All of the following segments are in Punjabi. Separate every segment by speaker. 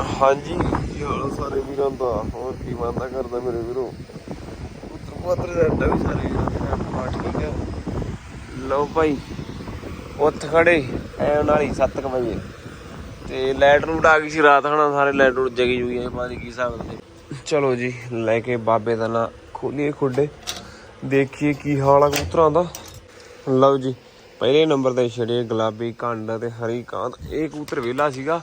Speaker 1: ਹਾਂਜੀ। ਕੀ ਹਾਲ ਆ ਸਾਰੇ ਵੀਰਾਂ ਦਾ? ਹੋਰ ਕੀ ਮੰਨਦਾ ਕਰਦਾ ਮੇਰੇ ਵੀਰੋ? ਪੁੱਤਰ ਪੁੱਤਰ ਦਾ ਅੱਡਾ ਵੀ ਸਾਰੇ ਵੀਰਾਂ ਦੇ ਆਪਾਂ ਠੀਕ ਹੈ ਲਓ ਭਾਈ ਉੱਠ ਖੜੇ ਐ ਨਾਲ ਹੀ 7 ਵਜੇ। ਤੇ ਲਾਈਟ ਰੂਟ ਆ ਗਈ ਸੀ ਰਾਤ ਹਣਾ ਸਾਰੇ ਲਾਈਟ ਰੂਟ ਜਗੀ ਜੁਗੀ ਐ ਪਤਾ ਕੀ ਹਿਸਾਬ ਦੇ ਚਲੋ ਜੀ ਲੈ ਕੇ ਬਾਬੇ ਦਾ ਨਾਂ ਖੋਲੀਏ ਖੁੱਡੇ। ਦੇਖੀਏ ਕੀ ਹਾਲ ਆ ਕਬੂਤਰਾਂ ਦਾ। ਲਓ ਜੀ ਪਹਿਲੇ ਨੰਬਰ ਤੇ ਛੜੇ ਗੁਲਾਬੀ ਕੰਡ ਤੇ ਹਰੀ ਕਾਂਤ। ਇਹ ਕਬੂਤਰ ਵਿਹਲਾ ਸੀਗਾ।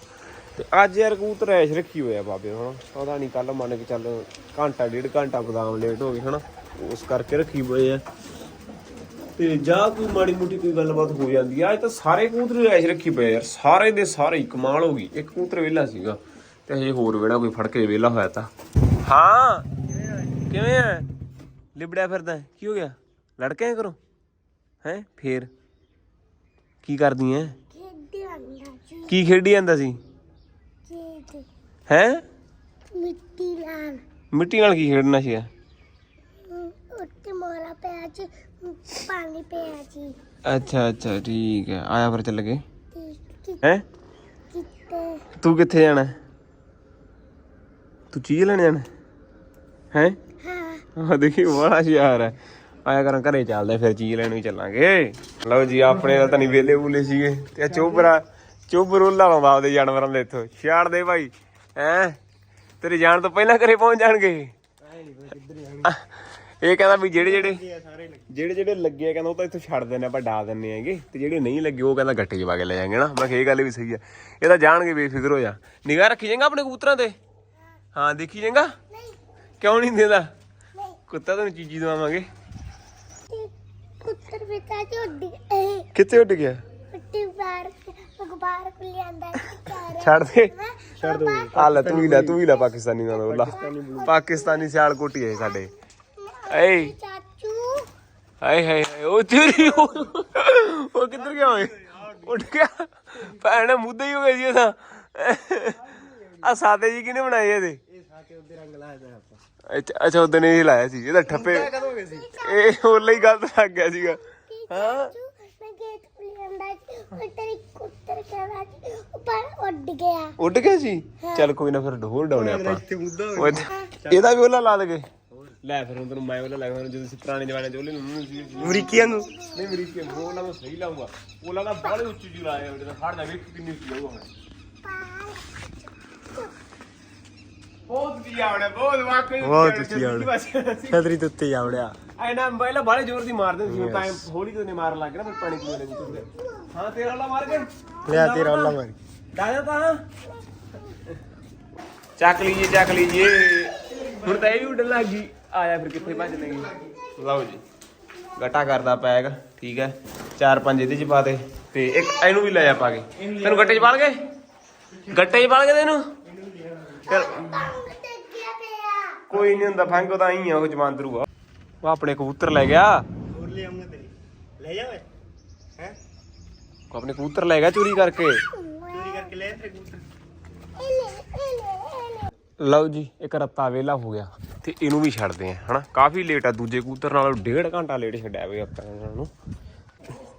Speaker 1: ਤੇ ਅੱਜ ਯਾਰ ਕਬੂਤਰ ਐਸ਼ ਰੱਖੀ ਹੋਇਆ ਬਾਬੇ ਹੁਣ। ਪਤਾ ਨਹੀਂ ਕੱਲ ਮੰਨ ਕੇ ਚੱਲ ਘੰਟਾ ਡੇਢ ਘੰਟਾ ਬਦਾਮ ਲੇਟ ਹੋ ਗਏ ਹਨਾ? ਉਸ ਕਰਕੇ ਰੱਖੀ ਹੋਏ ਆ। ਤੇ ਜਾਂ ਕੋਈ ਮਾੜੀ ਮੋਟੀ ਕੋਈ ਗੱਲਬਾਤ ਹੋ ਜਾਂਦੀ ਆ। ਅੱਜ ਤਾਂ ਸਾਰੇ ਕਬੂਤਰ ਐਸ਼ ਰੱਖੀ ਪਏ ਯਾਰ। ਸਾਰੇ ਦੇ ਸਾਰੇ ਹੀ ਕਮਾਲ ਹੋ ਗਈ। ਇੱਕ ਕਬੂਤਰ ਵਿਹਲਾ ਸੀਗਾ। ਤੇ ਹਜੇ ਹੋਰ ਵੇੜਾ ਕੋਈ ਫੜ ਕੇ ਵਿਹਲਾ ਹੋਇਆ ਤਾਂ। ਹਾਂ! ਕਿਵੇਂ ਆ ਲਿਬੜਿਆ ਫਿਰਦਾ ਹੈ? ਕੀ ਹੋ ਗਿਆ? ਲੜ ਕੇ ਆਇਆ ਕਰੋ। ਹੈ? ਫੇਰ? ਕੀ ਕਰਦੀ ਐ? ਕੀ ਖੇਡੀ ਜਾਂਦਾ ਸੀ? ਹੈ?
Speaker 2: ਮਿੱਟੀ ਨਾਲ।
Speaker 1: ਮਿੱਟੀ ਨਾਲ ਕੀ ਖੇਡਣਾ ਸੀਗਾ?
Speaker 2: ਅਮ, ਉੱਤੇ ਮੋਰਾ ਪਿਆ ਜੀ ਅਮ, ਪਾਣੀ ਪਿਆ ਜੀ।
Speaker 1: ਅੱਛਾ ਅੱਛਾ ਠੀਕ ਹੈ। ਆਇਆ ਫਿਰ ਚੱਲ ਗਏ
Speaker 2: ਤੇ ਕਿ-
Speaker 1: ਹੈ?
Speaker 2: ਕਿਤੇ।
Speaker 1: ਤੂੰ ਕਿੱਥੇ ਜਾਣਾ? ਹੈ? ਤੂੰ ਚੀਜ਼ ਲੈਣ ਜਾਣਾ? ਹੈ?
Speaker 2: ਹਾਂ।
Speaker 1: ਆ ਦੇਖੀ ਬੜਾ ਸ਼ਿਆਰ ਹੈ। ਆਇਆ ਕਰਾਂ ਘਰੇ ਚੱਲਦੇ ਫਿਰ ਚੀਜ਼ ਲੈਣ ਵੀ ਚੱਲਾਂਗੇ। ਲਓ ਜੀ ਆਪਣੇ ਨਾਲ ਤਾਂ ਨਹੀਂ ਵੇਲੇ ਬੁਲੇ ਸੀਗੇ। ਤੇ ਚੋਬਰਾ ਚੋਬਰੂਲਾ ਲਾਉਂਦਾ ਆਪਦੇ ਜਾਨਵਰਾਂ ਦੇ ਇੱਥੋਂ। ਛਾੜ ਦੇ ਭਾਈ। ਹੈ? ਤੇਰੇ ਜਾਣ ਤੋਂ ਪਹਿਲਾਂ ਘਰੇ ਪਹੁੰਚ ਜਾਣਗੇ। ਇਹ ਕਹਿੰਦਾ ਵੀ ਜਿਹੜੇ ਜਿਹੜੇ ਜਿਹੜੇ ਜਿਹੜੇ ਲੱਗੇ ਆ ਕਹਿੰਦਾ ਉਹ ਤਾਂ ਇੱਥੋਂ ਛੱਡ ਦਿੰਦੇ ਆਪਾਂ ਡਾ ਦਿੰਨੇ ਆਂਗੇ ਤੇ ਜਿਹੜੇ ਨਹੀਂ ਲੱਗੇ ਉਹ ਕਹਿੰਦਾ ਗੱਟੇ 'ਚ ਪਾ ਕੇ ਲੈ ਜਾਾਂਗੇ ਨਾ। ਮੈਂ ਕਿਹਾ ਇਹ ਗੱਲ ਵੀ ਸਹੀ ਆ। ਇਹ ਤਾਂ ਜਾਣਗੇ ਬੇਫਿਕਰ ਹੋ ਜਾ। ਨਿਗਾਹ ਰੱਖੀ ਜਾਂਗਾ ਆਪਣੇ ਕਬੂਤਰਾਂ ਤੇ? ਹਾਂ ਦੇਖੀ ਜਾਂਗਾ
Speaker 2: ਨਹੀਂ।
Speaker 1: ਕਿਉਂ ਨਹੀਂ ਦਿੰਦਾ?
Speaker 2: ਨਹੀਂ।
Speaker 1: ਕੁੱਤਾ ਤੈਨੂੰ ਚੀਜ਼ੀ ਦਵਾਵਾਂਗੇ।
Speaker 2: ਤੇ ਕੁੱਤਰ ਪਿਤਾ ਜੀ ਉੱਡ ਗਏ
Speaker 1: ਕਿੱਥੇ ਉੱਡ ਗਿਆ?
Speaker 2: ਉੱਟੀ ਬਾਹਰ ਅਖਬਾਰ
Speaker 1: ਛੱਡ ਦੇ।
Speaker 2: ਛੱਡ ਦੋ
Speaker 1: ਆ ਲੈ ਤੂੰ ਵੀ ਲੈ ਤੂੰ ਵੀ ਲੈ ਪਾਕਿਸਤਾਨੀ ਨਾਲ ਉਹਲਾ ਪਾਕਿਸਤਾਨੀ ਸਿਆਲ ਕੋਟੀ ਹੈ ਸਾਡੇ। ਏ
Speaker 2: ਚਾਚੂ।
Speaker 1: ਹਾਏ ਹਾਏ ਹਾਏ, ਉਹ ਤੇਰੀ ਉਹ ਉਹ ਕਿੱਧਰ ਗਿਆ ਓਏ? ਉੱਡ ਗਿਆ। ਭੈਣ ਮੁੱਦਾ ਹੀ ਹੋ ਗਿਆ ਜੀ ਇਹ ਤਾਂ। ਆ ਸਾਦੇ ਜੀ ਕਿਹਨੇ ਬਣਾਏ ਇਹਦੇ?
Speaker 3: ਇਹ ਸਾਕੇ ਉਹਦੇ ਰੰਗ ਲਾਇਆ ਦਾ ਆਪਾਂ।
Speaker 1: ਅੱਛਾ ਅੱਛਾ ਉਹਦੇ ਨੇ ਹੀ ਲਾਇਆ ਸੀ ਇਹਦਾ ਠੱਪੇ।
Speaker 3: ਕਦੋਂ ਗਏ ਸੀ?
Speaker 1: ਇਹ ਹੋਰ ਹੀ ਗਲਤ ਲੱਗ ਗਿਆ ਸੀਗਾ। ਹਾਂ
Speaker 2: ਜੀ ਉੱਪਰ ਉੱਡ ਗਿਆ।
Speaker 1: ਉੱਡ ਗਿਆ ਸੀ ਚੱਲ ਕੋਈ ਨਾ ਫਿਰ ਢੋਲ ਡਾਉਣੇ ਆਪਾਂ। ਉਹ ਇੱਥੇ- ਇਹਦਾ ਵੀ ਉਹਲਾ ਲਾ ਲਗੇ ਲੈ ਫਿਰ ਹੁਣ ਤੈਨੂੰ ਮੈਂ ਉਹਲਾ ਲੱਗਾ ਜਦੋਂ ਅਸੀਂ ਪੁਰਾਣੇ ਜਮਾਨੇ ਚ ਉਹਲੇ ਨੂੰ
Speaker 3: ਅਮਰੀਕੀਆਂ ਨੂੰ।
Speaker 1: ਨਹੀਂ ਮੇਰੀ ਕਿ ਉਹਲਾ ਮੈਂ ਸਹੀ ਲਾਉਂਗਾ ਉਹਲਾ ਦਾ ਬੜੇ ਉੱਚੀ ਜੀ ਲਾਇਆ ਉਹਦੇ ਜਾ ਵੇਖ ਕਿੰਨੀ ਉੱਚੀ ਹੁਣ। ਬਹੁਤ ਉੱਚੀ ਆਉਣਾ ਬਹੁਤ ਵਾਕਈ
Speaker 3: ਬਹੁਤ ਉੱਚੀ ਆਉਣਾ। ਛਤਰੀ ਦੇ ਉੱਤੇ ਜਾਵੜਿਆ
Speaker 1: ਐਨਾ ਪਹਿਲਾਂ ਬਾਲੇ ਜ਼ੋਰ ਦੀ ਮਾਰਦੇ ਸੀ ਮੈਂ ਹੌਲੀ ਤੋਂ ਨੇ ਮਾਰਨ ਲੱਗ ਗਿਆ ਨਾ ਫਿਰ ਪਾਣੀ ਪੀਣ ਲੱਗ ਗਿਆ ਹਾਂ ਤੇਰਾ ਵਾਲਾ ਮਾਰ ਕੇ।
Speaker 3: ਲਿਆ ਤੇਰਾ ਅੱਲਾ ਮਾਰੀ।
Speaker 1: ਦਾਦਾ ਤਾਂ। ਚੱਕ ਲੀਜੀਏ ਚੱਕ ਲੀਜੀਏ। ਹੁਣ ਤਾਂ ਇਹ ਵੀ ਉੱਡਣ ਲੱਗ ਗਈ। ਆਇਆ ਫਿਰ ਕਿੱਥੇ ਭੱਜ ਲੈਗੀ ਲਓ ਜੀ ਗਟਾ ਕਰਦਾ ਪੈਗ ਠੀਕ ਹੈ। ਚਾਰ ਪੰਜ ਇਹਦੇ ਚ ਪਾ ਦੇ ਤੇ ਇੱਕ ਇਹਨੂੰ ਵੀ ਲੈ ਜਾ ਪਾ ਕੇ। ਤੈਨੂੰ ਗੱਟੇ ਚ ਪਾ ਲਗੇ? ਗੱਟੇ ਚ ਪਾ ਲਗੇ ਤੈਨੂੰ?
Speaker 2: ਪਿਆ
Speaker 1: ਕੋਈ ਨਹੀਂ ਹੁੰਦਾ ਫੰਗ ਤਾਂ ਹੀ ਆ ਉਹ ਜਮਾਂਦਰੂ ਆ ਉਹ ਆਪਣੇ ਕਬੂਤਰ ਲੈ ਗਿਆ।
Speaker 3: ਹੋਰ ਲੈ ਆਉਂਗਾ ਤੇਰੀ। ਲੈ ਜਾਵੇ ਹੈ?
Speaker 1: ਉਹ ਆਪਣੇ ਕਬੂਤਰ ਲੈ ਗਿਆ ਚੋਰੀ ਕਰਕੇ।
Speaker 3: ਚੋਰੀ ਲੈ ਕਬੂਤਰ।
Speaker 1: ਲਓ ਜੀ ਇੱਕ ਰੱਤਾ ਵੇਲਾ ਹੋ ਗਿਆ ਤੇ ਇਹਨੂੰ ਵੀ ਛੱਡਦੇ ਆ ਹਨਾ? ਕਾਫੀ ਲੇਟ ਆ ਦੂਜੇ ਕਬੂਤਰ ਨਾਲੋਂ ਡੇਢ ਘੰਟਾ ਲੇਟ ਛੱਡਿਆ ਵੇ ਆਪਾਂ ਇਹਨਾਂ ਨੂੰ।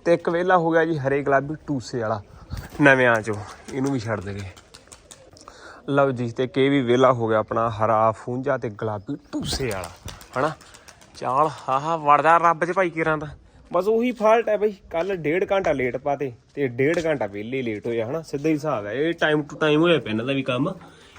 Speaker 1: ਤੇ ਇੱਕ ਵੇਲਾ ਹੋ ਗਿਆ ਜੀ ਹਰੇ ਗੁਲਾਬੀ ਟੂਸੇ ਵਾਲਾ ਨਵਿਆਂ ਚੋਂ। ਇਹਨੂੰ ਵੀ ਛੱਡ ਦੇਗੇ ਲਓ ਜੀ, ਤੇ ਕੇ ਵੀ ਵੇਲਾ ਹੋ ਗਿਆ ਆਪਣਾ ਹਰਾ ਫੂੰਜਾ ਤੇ ਗੁਲਾਬੀ ਟੂਸੇ ਵਾਲਾ, ਹਨਾ? ਚਾਲ ਆਹਾ ਵੜਦਾ ਰੱਬ ਚ ਭਾਈ ਕਿਰਾਂ ਦਾ। ਬਸ ਉਹੀ ਫਾਲਟ ਹੈ ਬਈ ਕੱਲ ਡੇਢ ਘੰਟਾ ਲੇਟ ਪਾਤੇ ਤੇ ਡੇਢ ਘੰਟਾ ਵਿਹਲੇ ਲੇਟ ਹੋਇਆ ਹਨਾ? ਸਿੱਧਾ ਹੀ ਹਿਸਾਬ ਹੈ, ਇਹ ਟਾਈਮ ਟੂ ਟਾਈਮ ਹੋਇਆ ਪਿਆ ਇਹਨਾਂ ਦਾ ਵੀ ਕੰਮ।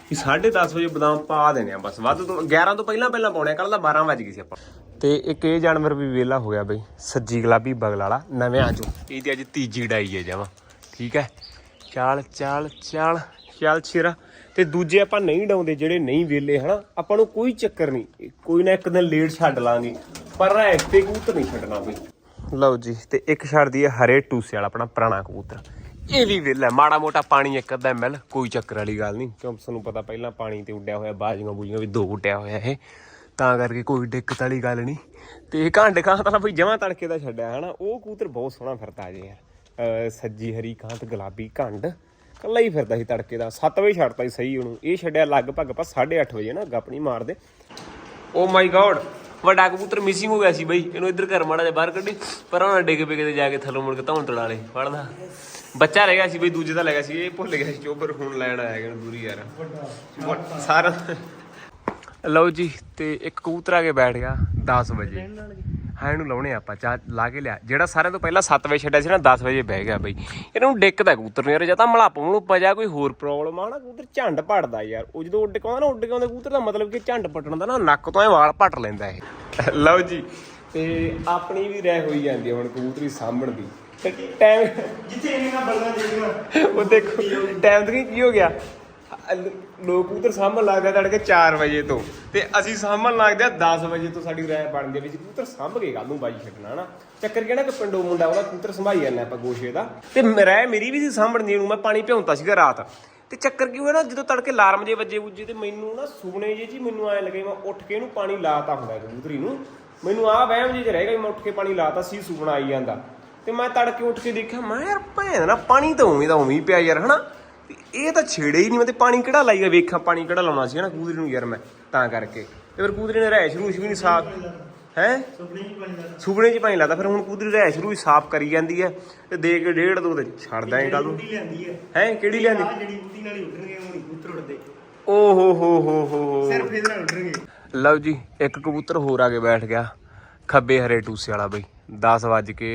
Speaker 1: ਕਿ 10:30 ਵਜੇ ਬਦਾਮ ਪਾ ਦੇਣੇ ਆ ਬਸ, ਵੱਧ ਤੋਂ 11 ਤੋਂ ਪਹਿਲਾਂ ਪਹਿਲਾਂ ਪਾਉਣੇ ਕੱਲ ਦਾ 12 ਵਜ ਗਈ ਸੀ ਆਪਾਂ। ਤੇ ਇੱਕ ਇਹ ਜਾਨਵਰ ਵੀ ਵਿਹਲਾ ਹੋ ਗਿਆ ਬਈ, ਸੱਜੀ ਗੁਲਾਬੀ ਬਗਲ ਵਾਲਾ, ਨਵਿਆਂ ਚੋਂ। ਇਹਦੀ ਅੱਜ ਤੀਜੀ ਡਾਈ ਹੈ ਜਮਾ, ਠੀਕ ਹੈ? ਚਾਲ ਚਾਲ ਚਾਲ ਚਾਲ ਛੇਰਾ ਤੇ ਦੂਜੇ ਆਪਾਂ ਨਹੀਂ ਡਾਉਂਦੇ ਜਿਹੜੇ ਨਹੀਂ ਵਿਹਲੇ, ਹਨਾ? ਆਪਾਂ ਨੂੰ ਕੋਈ ਚੱਕਰ ਨਹੀਂ। ਕੋਈ ਨਾ ਇੱਕ ਦਿਨ ਲੇਟ ਛੱਡ ਲਾਂਗੇ, ਪਰ ਨਾ ਤੇ ਕਬੂਤਰ ਨਹੀਂ ਛੱਡਣਾ ਬਈ ਲਓ ਜੀ, ਤੇ ਇੱਕ ਛੱਡਦੀ ਹੈ ਹਰੇ ਟੂਸੇ ਵਾਲਾ ਆਪਣਾ ਪੁਰਾਣਾ ਕਬੂਤਰ। ਇਹ ਵੀ ਵੇਲਾ ਮਾੜਾ ਮੋਟਾ ਪਾਣੀ ਇੱਕ ਅੱਧਾ ਮਿਲ ਕੋਈ ਚੱਕਰ ਵਾਲੀ ਗੱਲ ਨਹੀਂ। ਕਿਉਂਕਿ ਸਾਨੂੰ ਪਤਾ ਪਹਿਲਾਂ ਪਾਣੀ ਤੇ ਉੱਡਿਆ ਹੋਇਆ, ਬਾਜੀਆਂ ਬੂਜੀਆਂ ਵੀ ਦੋ ਉੱਡਿਆ ਹੋਇਆ ਇਹ। ਤਾਂ ਕਰਕੇ ਕੋਈ ਦਿੱਕਤ ਵਾਲੀ ਗੱਲ ਨਹੀਂ। ਤੇ ਇਹ ਘੰਟ ਕਾਂ ਤਾਂ ਬਈ ਜਮਾਂ ਤੜਕੇ ਦਾ ਛੱਡਿਆ, ਹਨਾ? ਉਹ ਕੂਤਰ ਬਹੁਤ ਸੋਹਣਾ ਫਿਰਦਾ ਜੇ ਯਾਰ। ਸੱਜੀ ਹਰੀ ਕਾਂਤ ਗੁਲਾਬੀ ਘੰਡ। ਕੱਲਾ ਹੀ ਫਿਰਦਾ ਸੀ ਤੜਕੇ ਦਾ 7 ਵਜੇ ਛੱਡਤਾ ਸੀ ਸਹੀ ਉਹਨੂੰ। ਇਹ ਛੱਡਿਆ ਲਗਭਗ ਆਪਾਂ 8:30 ਵਜੇ ਨਾ, ਗੱਪ ਨਹੀਂ ਮਾਰਦੇ। ਓ ਮਾਈ ਗॉड ਵੱਡਾ ਕਬੂਤਰ ਮਿਸਿੰਗ ਹੋ ਗਿਆ ਸੀ ਬਈ। ਇਹਨੂੰ ਇੱਧਰ ਘਰ ਮਾੜਾ ਜਿਹਾ ਬਾਹਰ ਕੱਢੀ, ਪਰ ਉਹਨਾਂ ਡਿੱਗ ਪਏ ਕਿਤੇ ਜਾ ਕੇ ਥੱਲੋਂ ਮੁੜ ਕੇ ਧੌਣ ਤੜਾ ਲੇ ਫੜਦਾ। ਬੱਚਾ ਰਹਿ ਗਿਆ ਸੀ ਬਈ, ਦੂਜੇ ਦਾ ਲੈ ਗਿਆ ਸੀ। ਇਹ ਭੁੱਲ ਗਿਆ ਸੀ ਚੋਬਰ ਹੁਣ ਲੈਣ ਆਇਆ ਗਿਆ ਦੂਰੀ ਯਾਰ। ਸਾਰਾ ਲਓ ਜੀ, ਤੇ ਇੱਕ ਕਬੂਤਰ ਆ ਕੇ ਬੈਠ ਗਿਆ 10 ਵਜੇ। ਹਾਂ ਇਹਨੂੰ ਲਾਉਣੇ ਆਪਾਂ ਚਾਹ ਲਾ ਕੇ ਲਿਆ। ਜਿਹੜਾ ਸਾਰਿਆਂ ਤੋਂ ਪਹਿਲਾਂ 7 ਵਜੇ ਛੱਡਿਆ ਸੀ ਨਾ 10 ਵਜੇ ਬਹਿ ਗਿਆ ਬਈ। ਇਹਨਾਂ ਡਿੱਕਦਾ ਕਬੂਤਰ ਨੂੰ ਯਾਰ ਜਾਂ ਤਾਂ ਮਲਾਪ ਨੂੰ ਪਜਾ ਕੋਈ ਹੋਰ ਪ੍ਰੋਬਲਮ ਆ ਨਾ ਕਬੂਤਰ ਝੰਡ ਭੜਦਾ ਯਾਰ। ਉਹ ਜਦੋਂ ਉੱਡ ਕੇ ਆਉਂਦਾ ਨਾ ਉੱਡ ਕੇ ਆਉਂਦਾ ਕਬੂਤਰ ਦਾ ਮਤਲਬ ਕਿ ਝੰਡ ਪਟਣ ਦਾ ਨਾ ਨੱਕ ਤੋਂ ਐ ਵਾਲ ਪਟ ਲੈਂਦਾ ਇਹ। ਲਓ ਜੀ ਤੇ ਆਪਣੀ ਵੀ ਰਹਿ ਹੋਈ ਜਾਂਦੀ ਹੁਣ ਕਬੂਤਰੀ ਸਾਂਭਣ ਦੀ। ਟਾਈਮ
Speaker 3: ਜਿੱਥੇ ਇਹਨਾਂ ਬਲਣਾ ਦੇਖਣਾ
Speaker 1: ਉਹ ਦੇਖੋ ਟਾਈਮ ਤੇ ਕੀ ਹੋ ਗਿਆ? ਲੋਕ ਕਬੂਤਰ ਸਾਂਭਣ ਲੱਗਦੇ ਤੜਕੇ 4 ਵਜੇ ਤੋਂ ਤੇ ਅਸੀਂ ਸਾਂਭਣ ਲੱਗਦੇ ਆ 10 ਵਜੇ ਤੋਂ ਸਾਡੀ ਰਾਇ ਬਣ ਗਈ ਵੀ ਕਬੂਤਰ ਸਾਂਭ ਕੇ ਕੱਲ ਨੂੰ ਬਾਈ ਛੱਡਣਾ ਹਨਾ ਚੱਕਰ ਕਿਹੜਾ ਕਿ ਪਿੰਡੋਂ ਮੁੰਡਾ ਉਹਦਾ ਕਬੂਤਰ ਸੰਭਾਈ ਜਾਂਦਾ ਆਪਾਂ ਗੋਸ਼ੇ ਦਾ। ਤੇ ਰਾਇ ਮੇਰੀ ਵੀ ਸੀ ਸਾਂਭਣ ਦੀ ਨੂੰ, ਮੈਂ ਪਾਣੀ ਭਿਉਂਤਾ ਸੀਗਾ ਰਾਤ। ਤੇ ਚੱਕਰ ਕੀ ਹੋਇਆ ਨਾ, ਜਦੋਂ ਤੜਕੇ ਅਲਾਰਮ ਜੇ ਵੱਜੇ ਉੱਜੇ ਤੇ ਮੈਨੂੰ ਨਾ ਸੁਪਨੇ ਜੇ ਜੀ ਮੈਨੂੰ ਐ ਲੱਗੇ, ਮੈਂ ਉੱਠ ਕੇ ਇਹਨੂੰ ਪਾਣੀ ਲਾਤਾ ਹੁੰਦਾ ਕਬੂਤਰੀ ਨੂੰ। ਮੈਨੂੰ ਆਹ ਵਹਿਮ ਜੇ ਚ ਰਹਿ ਗਿਆ ਵੀ ਮੈਂ ਉੱਠ ਕੇ ਪਾਣੀ ਲਾਤਾ ਸੀ, ਸੁਪਨਾ ਆਈ ਜਾਂਦਾ। ਤੇ ਮੈਂ ਤੜਕੇ ਉੱਠ ਕੇ ਦੇਖਿਆ, ਮੈਂ ਯਾਰ ਭੈਣ ਨਾ ਪਾਣੀ ਤਾਂ ਉਵੇਂ ਦਾ ਉਵੇਂ ਪਿਆ ਯਾਰ, ਹਨਾ? ਤੇ ਇਹ ਤਾਂ ਛੇੜੇ ਹੀ ਨਹੀਂ ਮੈਂ ਤੇ ਪਾਣੀ ਕਿਹੜਾ ਲਾਈਗਾ ਵੇਖਾਂ ਪਾਣੀ ਕਿਹੜਾ ਲਾਉਣਾ ਸੀ ਹਨਾ ਕੂਦਰੀ ਨੂੰ ਯਾਰ ਮੈਂ ਤਾਂ ਕਰਕੇ। ਤੇ ਫਿਰ ਕੂਦਰੀ ਨੇ ਰਹਿ ਸ਼ੁਰੂ ਵੀ ਨਹੀਂ ਸਾਫ਼ ਹੈ?
Speaker 3: ਸੁਪਨੇ
Speaker 1: 'ਚ ਪਾਣੀ ਲਾਤਾ। ਫਿਰ ਹੁਣ ਕੂਦਰੀ ਰਹਿ ਸ਼ੁਰੂ ਹੀ ਸਾਫ਼ ਕਰੀ ਜਾਂਦੀ ਹੈ ਤੇ ਦੇ ਕੇ ਡੇਢ ਦੋ ਤੇ ਛੱਡਦਾ ਏ ਕੱਲ ਨੂੰ।
Speaker 3: ਹੈ
Speaker 1: ਹੈ ਕਿਹੜੀ ਲਿਆਂਦੀ?
Speaker 3: ਆਹ ਜਿਹੜੀ ਬੂਟੀ ਨਾਲ ਹੀ ਉੱਡਣਗੇ ਉਹ ਨਹੀਂ ਕਬੂਤਰ ਉੱਡਦੇ।
Speaker 1: ਓ ਹੋ ਹੋ ਹੋ ਹੋ।
Speaker 3: ਸਿਰਫ ਇਹਦੇ ਨਾਲ ਉੱਡਣਗੇ।
Speaker 1: ਲਓ ਜੀ ਇੱਕ ਕਬੂਤਰ ਹੋਰ ਆ ਕੇ ਬੈਠ ਗਿਆ ਖੱਬੇ ਹਰੇ ਟੂਸੇ ਵਾਲਾ ਬਈ 10 ਵੱਜ ਕੇ